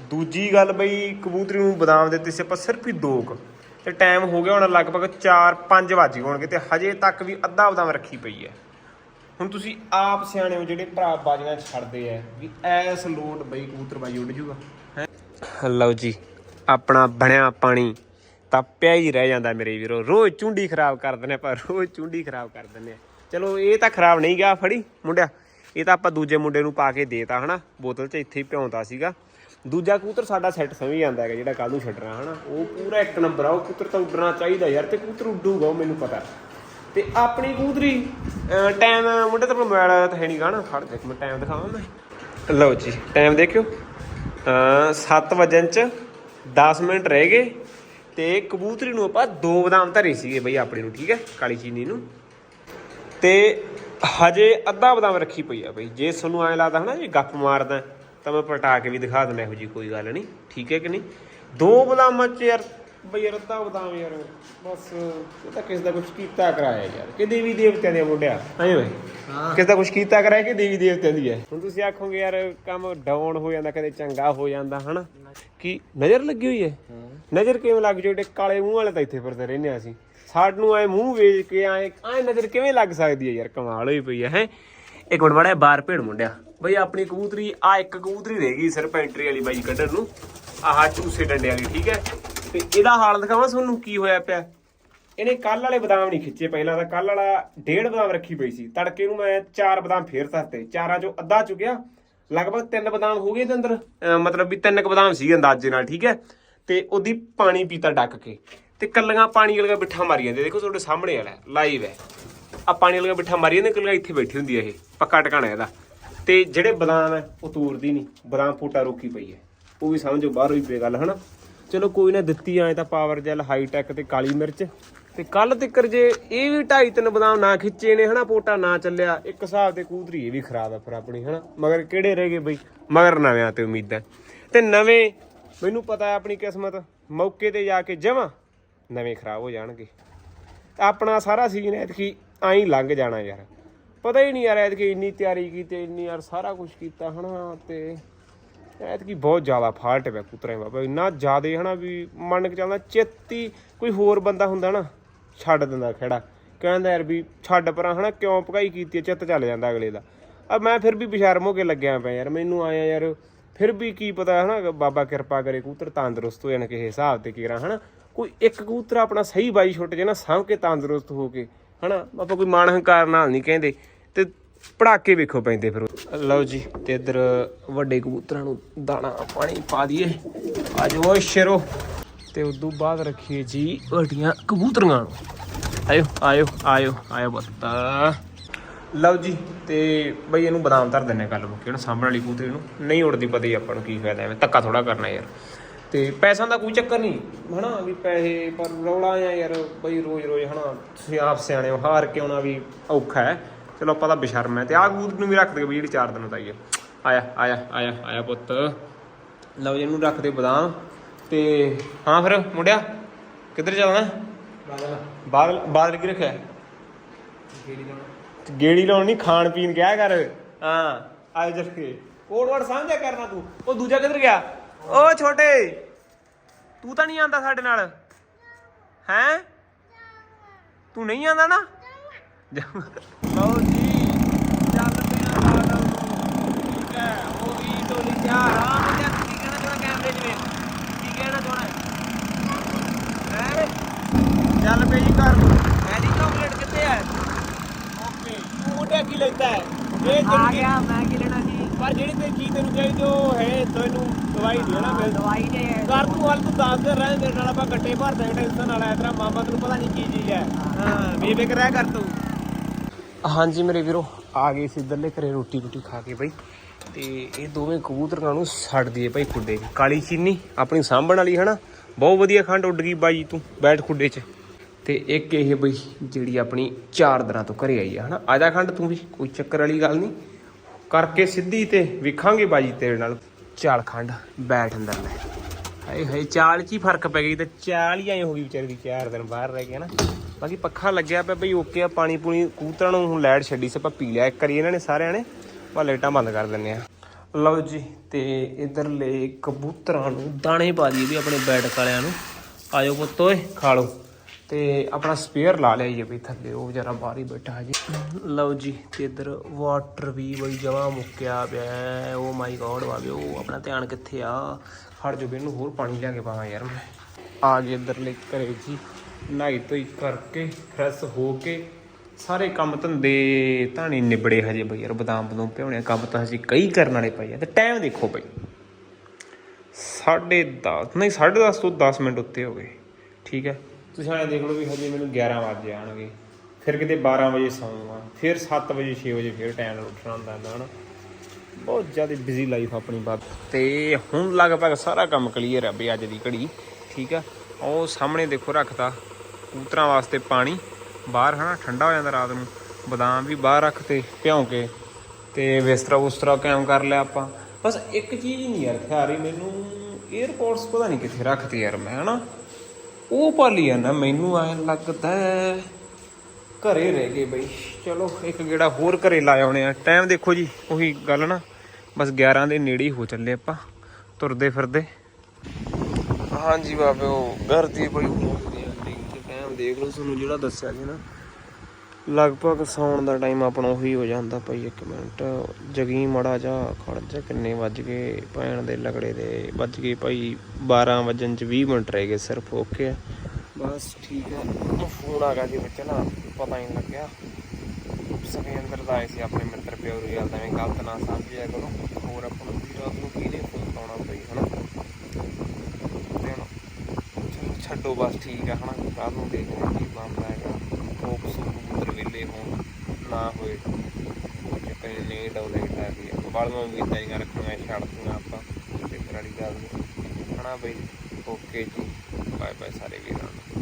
Speaker 1: ਦੂਜੀ ਗੱਲ ਬਈ, ਕਬੂਤਰੀ ਨੂੰ ਬਦਾਮ ਦਿੱਤੇ ਸੀ ਆਪਾਂ ਸਿਰਫ ਹੀ ਦੋ ਕੁ। ਤੇ ਟਾਈਮ ਹੋ ਗਿਆ ਹੁਣ ਲਗਭਗ 4-5 ਵੱਜ ਹੋਣਗੇ ਤੇ ਹਜੇ ਤੱਕ ਵੀ ਅੱਧਾ ਬਦਾਮ ਰੱਖੀ ਪਈ ਹੈ। ਹੁਣ ਤੁਸੀਂ ਆਪ ਸਿਆਣੇ ਹੋ ਜਿਹੜੇ ਭਰਾ ਬਾਜੀਆਂ ਛੱਡਦੇ ਆ ਵੀ ਐਸ ਲੋਡ ਬਈ ਕਬੂਤਰ ਬਾਜੀ ਉੱਡ ਜੂਗਾ। ਹੈ? ਲਓ ਜੀ, ਆਪਣਾ ਬਣਿਆ ਪਾਣੀ ਤਾਂ ਪਿਆ ਹੀ ਰਹਿ ਜਾਂਦਾ ਮੇਰੇ ਵੀਰੋ। ਰੋਜ਼ ਚੁੰਡੀ ਖਰਾਬ ਕਰ ਦਿੰਦੇ ਆ ਪਰ ਰੋਜ਼ ਚੁੰਡੀ ਖਰਾਬ ਕਰ ਦਿੰਦੇ ਆ। ਚਲੋ, ਇਹ ਤਾਂ ਖਰਾਬ ਨਹੀਂ ਗਿਆ ਫੜੀ, ਮੁੰਡਿਆ। ਇਹ ਤਾਂ ਆਪਾਂ ਦੂਜੇ ਮੁੰਡੇ ਨੂੰ ਪਾ ਕੇ ਦੇਤਾ ਹਨਾ, ਬੋਤਲ 'ਚ ਇੱਥੇ ਹੀ ਪਿਉਂਦਾ ਸੀਗਾ। ਦੂਜਾ ਕਬੂਤਰ ਸਾਡਾ ਸੈੱਟ ਸਮਝ ਜਾਂਦਾ ਹੈਗਾ ਜਿਹੜਾ ਕੱਲ ਨੂੰ ਛੱਡਣਾ, ਹਨਾ? ਉਹ ਪੂਰਾ ਇੱਕ ਨੰਬਰ ਆ, ਉਹ ਕਬੂਤਰ ਤਾਂ ਉੱਡਣਾ ਚਾਹੀਦਾ ਯਾਰ ਤੇ ਕਬੂਤਰ ਉੱਡੂਗਾ, ਉਹ ਮੈਨੂੰ ਪਤਾ। ਤੇ ਆਪਣੀ ਕਬੂਤਰੀ ਟਾਈਮ ਮੁੰਡੇ ਤਾਂ ਮੋਬਾਈਲ ਤਾਂ ਹੈ ਨਹੀਂ ਗਾ ਨਾ ਖੜ ਦੇਖ ਮੈਂ ਟਾਈਮ ਦਿਖਾਵਾਂ ਮੈਂ। ਲਓ ਜੀ ਟਾਈਮ ਦੇਖਿਓ। ਅ 7 ਵਜਣ ਚ 10 ਮਿੰਟ ਰਹਿ ਗਏ ਤੇ ਕਬੂਤਰੀ ਨੂੰ ਆਪਾਂ ਦੋ ਬਦਾਮ ਧਰੇ ਸੀਗੇ ਬਈ ਆਪਣੇ ਨੂੰ, ਠੀਕ ਹੈ? ਕਾਲੀ ਚੀਨੀ ਨੂੰ। ਤੇ ਹਜੇ ਅੱਧਾ ਬਦਾਮ ਰੱਖੀ ਪਈ ਆ ਬਈ। ਜੇ ਤੁਹਾਨੂੰ ਐਂ ਲੱਗਦਾ, ਹਨਾ, ਜੇ ਗੱਪ ਮਾਰਦਾ ਤਾਂ ਮੈਂ ਪਲਟਾ ਕੇ ਵੀ ਦਿਖਾ ਦਿੰਦਾ ਇਹੋ ਜੀ ਕੋਈ ਗੱਲ ਨਹੀਂ ਠੀਕ ਹੈ ਕਿ ਨਹੀਂ? ਦੋ ਬਦਾਮਾਂ ਚ ਯਾਰ ਬਈ ਯਾਰ ਬਦਾਮ ਯਾਰ ਬਸ ਇਹ ਤਾਂ ਕਿਸ ਦਾ ਕੁਝ ਕੀਤਾ ਕਰਾਇਆ ਯਾਰ। ਕਿ ਦੇਵੀ ਦੇਵਤਿਆਂ ਦੇ ਮੁੰਡਿਆ? ਐਂ ਵੇ ਕਿਸ ਦਾ ਕੁਝ ਕੀਤਾ ਕਰਾਇਆ ਕਿ ਦੇਵੀ ਦੇਵਤਿਆਂ ਦੀ ਹੈ? ਹੁਣ ਤੁਸੀਂ ਆਖੋਗੇ ਯਾਰ ਕੰਮ ਡਾਊਨ ਹੋ ਜਾਂਦਾ ਕਦੇ ਚੰਗਾ ਹੋ ਜਾਂਦਾ ਹਨਾ? ਕੀ ਨਜ਼ਰ ਲੱਗੀ ਹੋਈ ਹੈ? ਨਜ਼ਰ ਕਿਵੇਂ ਲੱਗ ਜੋ? ਏਡੇ ਕਾਲੇ ਮੂੰਹ ਵਾਲੇ ਤਾਂ ਇੱਥੇ ਫਿਰਦੇ ਰਹਿੰਦੇ ਆ ਅਸੀਂ। ਸਾਨੂੰ ਐ ਮੂੰਹ ਵੇਚ ਕੇ ਐ ਐ ਨਜ਼ਰ ਕਿਵੇਂ ਲੱਗ ਸਕਦੀ ਹੈ ਯਾਰ? ਕਮਾਲ ਹੋਈ ਪਈ ਹੈ ਹੈ? ਇੱਕ ਮਿੰਟ ਬੜਾ ਬਾਹਰ ਭੇੜ ਮੁੰਡਿਆ। ਬਈ ਆਪਣੀ ਕਬੂਤਰੀ ਆ ਇੱਕ ਕਬੂਤਰੀ ਰਹਿ ਗਈ ਸਿਰਫ ਐਂਟਰੀ ਵਾਲੀ ਬਾਈ ਕੱਢਣ ਨੂੰ। ਆਹ ਚੂਸੇ ਡੰਡੇ ਵਾਲੀ ਠੀਕ ਹੈ? ਤੇ ਇਹਦਾ ਹਾਲ ਦਿਖਾਵਾਂ ਤੁਹਾਨੂੰ ਕੀ ਹੋਇਆ ਪਿਆ। ਇਹਨੇ ਕੱਲ ਵਾਲੇ ਬਦਾਮ ਨਹੀਂ ਖਿੱਚੇ ਪਹਿਲਾਂ ਤਾਂ। ਕੱਲ ਵਾਲਾ ਡੇਢ ਬਦਾਮ ਰੱਖੀ ਪਈ ਸੀ। ਤੜਕੇ ਨੂੰ ਮੈਂ ਚਾਰ ਬਦਾਮ ਫੇਰ ਧਰਤੇ। ਚਾਰਾਂ ਚੋਂ ਅੱਧਾ ਚੁੱਕਿਆ। ਲਗਭਗ ਤਿੰਨ ਬਦਾਮ ਹੋ ਗਏ ਇਹਦੇ ਅੰਦਰ। ਮਤਲਬ ਵੀ ਤਿੰਨ ਕੁ ਬਦਾਮ ਸੀ ਅੰਦਾਜ਼ੇ ਨਾਲ, ਠੀਕ ਹੈ? ਤੇ ਉਹਦੀ ਪਾਣੀ ਪੀਤਾ ਡੱਕ ਕੇ। ਤੇ ਕੱਲੀਆਂ ਪਾਣੀ ਵਾਲੀਆਂ ਬਿੱਠਾ ਮਾਰੀ ਜਾਂਦੇ। ਦੇਖੋ ਤੁਹਾਡੇ ਸਾਹਮਣੇ ਵਾਲਾ ਲਾਈਵ ਹੈ। ਆ ਪਾਣੀ ਵਾਲੀਆਂ ਬਿੱਠਾ ਮਾਰੀ ਜਾਂਦੇ ਕੱਲੀਆਂ ਇੱਥੇ ਬੈਠੀ ਹੁੰਦੀ ਹੈ ਇਹ। ਪੱਕਾ ਟਿਕਾਣਾ ਇਹਦਾ। ਤੇ ਜਿਹੜੇ ਬਦਾਮ ਹੈ, ਉਹ ਤੂਰਦੀ ਨਹੀਂ। ਬਦਾਮ ਪੋਟਾ ਰੋਕੀ ਪਈ ਹੈ। ਉਹ ਵੀ ਸਮਝੋ, ਬਾਹਰੋਂ ਹੀ ਪਈ ਗੱਲ, ਹਨਾ? ਚਲੋ, ਕੋਈ ਨਾ, ਦਿੱਤੀ ਆਏ ਤਾਂ ਪਾਵਰ ਜੈਲ ਹਾਈ ਟੈਕ ਤੇ ਕਾਲੀ ਮਿਰਚ। ਤੇ ਕੱਲ ਤੱਕਰ ਜੇ ਇਹ ਵੀ ਢਾਈ ਤਿੰਨ ਬਦਾਮ ਨਾ ਖਿੱਚੇ ਨੇ, ਹਨਾ ਪੋਟਾ ਨਾ ਚੱਲਿਆ, ਇੱਕ ਹਿਸਾਬ ਦੇ ਕੂਦਰੀ ਇਹ ਵੀ ਖਰਾਬ ਆ ਫਿਰ ਆਪਣੀ, ਹਨਾ? ਮਗਰ ਕਿਹੜੇ ਰਹਿ ਗਏ ਬਈ? ਮਗਰ ਨਵਿਆਂ ਤੇ ਉਮੀਦਾਂ ਤੇ ਨਵੇਂ, ਮੈਨੂੰ ਪਤਾ ਹੈ ਆਪਣੀ ਕਿਸਮਤ, ਮੌਕੇ ਤੇ ਜਾ ਕੇ ਜਮਾਂ ਨਵੇਂ ਖਰਾਬ ਹੋ ਜਾਣਗੇ। ਆਪਣਾ ਸਾਰਾ ਸੀਜ਼ਨ ਐਤਕੀ ਆਈ ਲੰਘ ਜਾਣਾ ਯਾਰ। ਪਤਾ ਹੀ ਨਹੀਂ ਯਾਰ, ਐਤਕੀ ਇੰਨੀ ਤਿਆਰੀ ਕੀਤੀ, ਇੰਨੀ ਯਾਰ ਸਾਰਾ ਕੁਝ ਕੀਤਾ ਹਨਾ ਤੇ ਐਤਕੀ ਬਹੁਤ ਜ਼ਿਆਦਾ ਫਾਲਟ ਪਿਆ ਕੁਤਰੇ ਬਾਬਾ, ਇੰਨਾ ਜ਼ਿਆਦਾ ਹਨਾ ਵੀ ਮੰਨ ਕੇ ਚੱਲਦਾ ਚੇਤੀ ਕੋਈ ਹੋਰ ਬੰਦਾ ਹੁੰਦਾ ਨਾ, ਛੱਡ ਦਿੰਦਾ ਖੇੜਾ। ਕਹਿੰਦਾ ਯਾਰ ਵੀ ਛੱਡ ਪਰਾਂ ਹਨਾ, ਕਿਉਂ ਭਗਾਈ ਕੀਤੀ ਚਿੱਤ ਚੱਲ ਜਾਂਦਾ ਅਗਲੇ ਦਾ। ਆ ਮੈਂ ਫਿਰ ਵੀ ਬਿਸ਼ਰਮ ਹੋ ਕੇ ਲੱਗਿਆ ਪਿਆ ਯਾਰ, ਮੈਨੂੰ ਆਇਆ ਯਾਰ, ਫਿਰ ਵੀ ਕੀ ਪਤਾ ਹਨਾ ਬਾਬਾ ਕਿਰਪਾ ਕਰੇ ਕੂਤਰ ਤੰਦਰੁਸਤ ਹੋ ਜਾਣ ਕਿਸੇ ਹਿਸਾਬ ਤੇ ਕੀਰਾ, ਹਨਾ। ਕੋਈ ਇੱਕ ਕੂਤਰ ਆਪਣਾ ਸਹੀ ਬਾਈ ਛੁੱਟ ਜੇ ਨਾ, ਸਾਂਭ ਕੇ ਤੰਦਰੁਸਤ ਹੋ ਕੇ, ਹਨਾ। ਆਪਾਂ ਕੋਈ ਮਾਣ ਹੰਕਾਰ ਨਾਲ ਨਹੀਂ ਕਹਿੰਦੇ। ਤੇ ਪੜਾਕੇ ਵੇਖੋ ਪੈਂਦੇ ਫਿਰ ਲਓ ਜੀ, ਤੇ ਇੱਧਰ ਵੱਡੇ ਕਬੂਤਰਾਂ ਨੂੰ ਦਾਣਾ, ਪਾਣੀ ਪਾ ਦਈਏ। ਆ ਜਾਓ ਸ਼ੇਰੋ। ਤੇ ਉਦੋਂ ਬਾਅਦ ਰੱਖੀਏ ਜੀ ਵੱਡੀਆਂ ਕਬੂਤਰੀਆਂ ਨੂੰ। ਆਇਓ ਆਇਓ ਆਇਓ ਆਇਓ ਬੱਤਾ ਲਓ ਜੀ, ਤੇ ਬਈ ਇਹਨੂੰ ਬਦਾਮ ਧਰ ਦਿੰਨੇ ਕੱਲ ਮੁੱਕੇ ਨੂੰ ਸਾਹਮਣੇ ਵਾਲੀ ਕੂਤਰੀ ਨੂੰ। ਨਹੀਂ ਉੜਦੀ ਪਤਾ ਹੀ ਆਪਾਂ ਨੂੰ ਕੀ ਫਾਇਦਾ ਐਵੇਂ ਧੱਕਾ ਥੋੜਾ ਕਰਨਾ ਯਾਰ। ਤੇ ਪੈਸਿਆਂ ਦਾ ਕੋਈ ਚੱਕਰ ਨਹੀਂ। ਹਨਾ ਵੀ ਪੈਸੇ ਪਰ ਰੌਲਾ ਆ ਯਾਰ, ਬਈ ਰੋਜ਼ ਰੋਜ਼ ਹਨਾ ਤੁਸੀਂ ਆਪ ਸਿਆਣੇ ਹੋ, ਹਾਰ ਕੇ ਆਉਣਾ ਵੀ ਔਖਾ ਹੈ। ਚਲੋ ਆਪਾਂ ਤਾਂ ਬਸ਼ਰਮ ਹੈ ਤੇ ਆਹ ਕਬੂਤਰ ਨੂੰ ਵੀ ਰੱਖ ਦੇ ਬਈ ਜਿਹੜੀ ਚਾਰ ਦਿਨ ਤਾਈ ਹੈ ਆਇਆ ਆਇਆ ਆਇਆ ਆਇਆ ਪੁੱਤ। ਲਓ ਜੀ ਇਹਨੂੰ ਰੱਖ ਦੇ ਬਦਾਮ। ਤੇ ਹਾਂ ਫਿਰ ਮੁੰਡਿਆ ਕਿੱਧਰ ਚੱਲਣਾ ਬਾਦਲ। ਬਾਦਲ ਕੀ ਰੱਖਿਆ? ਗੇੜੀ ਲਾਉਣ। ਨਹੀਂ ਖਾਣ ਪੀਣ ਕਿਹਾ ਕਰ ਹਾਂ। ਆਏ ਜਰ ਕੇ ਕੋਡ ਵਰਡ ਸਮਝਿਆ ਕਰਨਾ ਤੂੰ। ਉਹ ਦੂਜਾ ਕਿੱਧਰ ਗਿਆ? ਓ ਛੋਟੇ ਤੂੰ ਤਾਂ ਨਹੀਂ ਆਂਦਾ ਸਾਡੇ ਨਾਲ। ਹੈਂ? ਤੂੰ ਨਹੀਂ ਆਂਦਾ ਨਾ? ਲਓ ਜੀ ਚੱਲ ਪਿਆ ਬਾਦਲ ਨੂੰ ਠੀਕ ਹੈ ਉਹ ਵੀ ਢੋਲੀ ਤਿਆਰ ਆ ਮੁੰਡਿਆ ਕੀ ਕਹਿਣਾ ਚਾਹੁੰਦਾ ਕੈਮਰੇ 'ਚ ਵੇਖ ਕੀ ਕਹਿਣਾ ਚਾਹੁੰਦਾ ਹੈ ਚੱਲ ਪਈ ਜੀ ਘਰ ਨੂੰ। ਮੈਡੀ ਚਾਕਲੇਟ ਕਿੱਥੇ ਹੈ? ਓਕੇ ਤੂੰ ਮੁੰਡਿਆ ਕੀ ਲੈਂਦਾ ਹੈ। ਇਹ
Speaker 4: ਆ ਗਿਆ ਮੈਂ ਕੀ ਲੈਣਾ ਸੀ
Speaker 1: ਪਰ ਜਿਹੜੀ ਤੇ ਚੀਜ਼ ਤੈਨੂੰ ਚਾਹੀਦੀ ਉਹ ਹੈ ਤੈਨੂੰ ਦਵਾਈ ਦੇ ਨਾ ਮਿਲ
Speaker 4: ਦਵਾਈ ਦੇ।
Speaker 1: ਕਰ ਤੂੰ ਹਾਲ ਤੂੰ ਦੱਸ ਦੇ ਰਹਿ ਮੇਰੇ ਨਾਲ ਆਪਾਂ ਗੱਟੇ ਭਰਦੇ ਹਾਂ ਟੈਨਸ਼ਨ ਨਾਲ ਐ ਤੇਰਾ ਮਾਮਾ ਤੈਨੂੰ ਪਤਾ ਨਹੀਂ ਕੀ ਚੀਜ਼ ਹੈ। ਹਾਂ ਬੇਫਿਕਰ ਰਹਿ ਕਰ ਤੂੰ। ਹਾਂਜੀ ਮੇਰੇ ਵੀਰੋ ਆ ਗਏ ਸੀ ਇੱਧਰਲੇ ਘਰੇ ਰੋਟੀ ਰੋਟੀ ਖਾ ਕੇ ਬਈ। ਤੇ ਇਹ ਦੋਵੇਂ ਕਬੂਤਰਾਂ ਨੂੰ ਛੱਡ ਦਈਏ ਭਾਈ ਖੁੱਡੇ 'ਚ। ਕਾਲੀ ਚੀਨੀ ਆਪਣੀ ਸਾਂਭਣ ਵਾਲੀ ਹਨਾ। ਬਹੁਤ ਵਧੀਆ ਖੰਡ ਉੱਡ ਗਈ ਬਾਈ ਤੂੰ, ਬੈਠ ਖੁੱਡੇ 'ਚ। ਤੇ ਇੱਕ ਇਹ ਬਈ ਜਿਹੜੀ ਆਪਣੀ ਚਾਰ ਦਿਨਾਂ ਤੋਂ ਘਰੇ ਆਈ ਆ ਹਨਾ। ਆਜਾ ਖੰਡ ਤੂੰ ਵੀ, ਕੋਈ ਚੱਕਰ ਵਾਲੀ ਗੱਲ ਨਹੀਂ। ਕਰਕੇ ਸਿੱਧੀ ਤੇ ਵਿਖਾਂਗੇ ਬਾਜੀ ਤੇਰੇ ਨਾਲ। ਚਾਲ ਖੰਡ, ਬੈਠ ਅੰਦਰ ਲੈ। ਹਾਏ ਹਾਏ, ਚਾਲ 'ਚ ਹੀ ਫ਼ਰਕ ਪੈ ਗਈ ਤੇ ਚਾਲ ਹੀ ਐ ਹੋ ਗਈ ਵਿਚਾਰੀ ਦੀ, ਚਾਰ ਦਿਨ ਬਾਹਰ ਰਹਿ ਗਿਆ ਨਾ। ਬਾਕੀ ਪੱਖਾ ਲੱਗਿਆ ਪਿਆ ਬਈ, ਓਕੇ ਆ ਪਾਣੀ ਪੂਣੀ ਕਬੂਤਰਾਂ ਨੂੰ ਹੁਣ ਲੈਟ ਛੱਡੀ ਸੀ, ਆਪਾਂ ਪੀ ਲਿਆ ਇੱਕ ਵਾਰੀ ਇਹਨਾਂ ਨੇ ਸਾਰਿਆਂ ਨੇ। ਆਪਾਂ ਲਾਈਟਾਂ ਬੰਦ ਕਰ ਦਿੰਨੇ ਆ ਲਓ ਜੀ, ਤੇ ਇਧਰਲੇ ਕਬੂਤਰਾਂ ਨੂੰ ਦਾਣੇ ਪਾ ਦਈਏ ਵੀ ਆਪਣੇ ਬੈਠਕ ਵਾਲਿਆਂ ਨੂੰ। ਆਜੋ ਪੁੱਤ ਓਏ, ਖਾ ਲਓ। ਤੇ ਆਪਣਾ ਸਪੇਅਰ ਲਾ ਲਿਆ ਜੀ ਵੀ ਥੱਲੇ, ਉਹ ਵਿਚਾਰਾ ਬਾਹਰ ਹੀ ਬੈਠਾ ਹੈ ਜੀ ਲਓ ਜੀ, ਤੇ ਇਧਰ ਵਾਟਰ ਵੀ ਬਈ ਜਮਾ ਮੁੱਕਿਆ ਪਿਆ ਓ ਮਾਈ ਗੋਡ ਵਾਵੇ ਉਹ ਆਪਣਾ ਧਿਆਨ ਕਿੱਥੇ ਆ? ਖੜ ਜੋ ਇਹਨੂੰ ਹੋਰ ਪਾਣੀ ਲਿਆ ਕੇ ਪਾਵਾਂ ਯਾਰ ਮੈਂ। ਆ ਗਏ ਇਧਰਲੇ ਘਰੇ ਜੀ, ਨਹਾਈ ਧੋਈ ਕਰਕੇ, ਫਰੈਸ਼ ਹੋ ਕੇ। ਸਾਰੇ ਕੰਮ ਧੰਦੇ ਤਾਂ ਨਹੀਂ ਨਿਬੜੇ ਹਜੇ ਬਈ ਯਾਰ, ਬਦਾਮ ਬਦੂਮ ਭਿਉਣੇ ਕੰਮ ਤਾਂ ਹਜੇ ਕਈ ਕਰਨ ਵਾਲੇ ਪਏ ਆ। ਤੇ ਟਾਈਮ ਦੇਖੋ ਬਈ। ਸਾਢੇ 10 ਨਹੀਂ 10:30 ਤੋਂ 10 ਮਿੰਟ ਉੱਤੇ ਹੋ ਗਏ। ਠੀਕ ਹੈ? ਤੁਸੀਂ ਐਂ ਦੇਖ ਲਓ ਵੀ ਹਜੇ ਮੈਨੂੰ 11 ਵਜੇ ਆਣਗੇ ਫਿਰ ਕਿਤੇ 12 ਵਜੇ ਸੌਂਗਾ ਫਿਰ 7 ਵਜੇ 6 ਵਜੇ ਫਿਰ ਟਾਈਮ ਨਾਲ ਉੱਠਣਾ ਹੁੰਦਾ ਹੈ ਨਾ ਬਹੁਤ ਜ਼ਿਆਦਾ ਬਿਜ਼ੀ ਲਾਈਫ ਆਪਣੀ ਬਾਤ। ਤੇ ਹੁਣ ਲਗਭਗ ਸਾਰਾ ਕੰਮ ਕਲੀਅਰ ਹੈ ਬਈ ਅੱਜ ਦੀ ਘੜੀ। ਠੀਕ ਆ? ਉਹ ਸਾਹਮਣੇ ਦੇਖੋ ਰੱਖਤਾ ਕਬੂਤਰਾਂ ਵਾਸਤੇ ਪਾਣੀ। ਬਾਹਰ ਹਨਾ, ਠੰਡਾ ਹੋ ਜਾਂਦਾ ਰਾਤ ਨੂੰ। ਬਦਾਮ ਵੀ ਬਾਹਰ ਰੱਖ ਤੇ ਭਿਉਂ ਕੇ ਤੇ ਬਿਸਤਰਾ ਉਸਤਰਾ ਕਾਇਮ ਕਰ ਲਿਆ ਆਪਾਂ। ਬਸ ਇੱਕ ਚੀਜ਼ ਨਹੀਂ ਯਾਰ ਖਿਆਰੀ ਮੈਨੂੰ 에어ਪੋਰਟਸ ਪਤਾ ਨਹੀਂ ਕਿੱਥੇ ਰੱਖਤੇ ਯਾਰ ਮੈਂ, ਹਨਾ। ਉਹ ਪਾਲੀ ਆ ਨਾ ਮੈਨੂੰ ਐ ਲੱਗਦਾ ਘਰੇ ਰਹਿ ਗਏ ਬਈ। ਚਲੋ, ਇੱਕ ਗੇੜਾ ਹੋਰ ਘਰੇ ਲਾ ਆਉਣੇ ਆ। ਟਾਈਮ ਦੇਖੋ ਜੀ, ਉਹੀ ਗੱਲ ਨਾ। ਬਸ 11 ਦੇ ਨੇੜੇ ਹੀ ਹੋ ਚੱਲੇ ਆਪਾਂ, ਤੁਰਦੇ ਫਿਰਦੇ। ਹਾਂਜੀ ਬਾਬੇ, ਉਹ ਘਰ ਦੀ ਬੜੀ ਦੇਖ ਲਓ ਤੁਹਾਨੂੰ ਜਿਹੜਾ ਦੱਸਿਆ ਜੀ ਨਾ, ਲਗਭਗ ਸੌਣ ਦਾ ਟਾਈਮ ਆਪਣਾ ਉਹੀ ਹੋ ਜਾਂਦਾ ਭਾਈ ਇੱਕ ਮਿੰਟ। ਜਗੀ ਮੜਾ ਜਾ ਖੜ ਜਾ, ਕਿੰਨੇ ਵੱਜ ਗਏ ਭੈਣ ਦੇ ਲਗੜੇ ਦੇ, ਵੱਜ ਗਏ ਭਾਈ 12 ਵਜਣ ਚ 20 ਮਿੰਟ ਰਹਿ ਗਏ ਸਿਰਫ ਓਕੇ ਬਸ ਠੀਕ ਹੈ। ਫੋਨ ਆ ਗਿਆ ਜੀ ਵਿੱਚ ਨਾ, ਪਤਾ ਹੀ ਨਹੀਂ ਲੱਗਿਆ। ਸੁਖਿੰਦਰ ਦਾ ਆਏ ਸੀ ਆਪਣੇ ਮਿੱਤਰ ਪਿਓ ਦੀ ਦਾ ਐਵੇਂ ਗਲਤ ਨਾ ਸਮਝਿਆ ਕਰੋ। ਹੋਰ ਆਪਾਂ ਨੂੰ ਵੀ ਰਾਤ ਨੂੰ ਕਿਹਨੇ ਫੋਨ ਪਾਉਣਾ ਪਈ ਹਨਾ ਤੇ ਹੁਣ ਚਲੋ ਛੱਡੋ, ਬਸ ਠੀਕ ਆ, ਹਨਾ। ਰਾਤ ਨੂੰ ਦੇਖਦੇ ਹਾਂ ਕੀ ਬਣਦਾ ਹੈਗਾ। ਉਹ ਕਸੂਰ ਕਬੂਤਰ ਵੇਲੇ ਹੋਣ, ਨਾ ਹੋਏ। ਕਿਤੇ ਨਹੀਂ ਡਾਉਲੇ ਟਾ ਵੀ ਬਾਲਵਾਂ ਵੀ ਇਦਾਂ ਹੀ ਰੱਖਣੀਆਂ ਛੱਡ ਦੂੰਗਾ ਆਪਾਂ। ਤੇ ਫਿਰ ਗੱਲ ਨਹੀਂ ਹਨਾ ਬਈ ਓਕੇ ਜੀ। ਬਾਏ ਬਾਏ ਸਾਰੇ ਵੀਰਾਂ ਨੂੰ।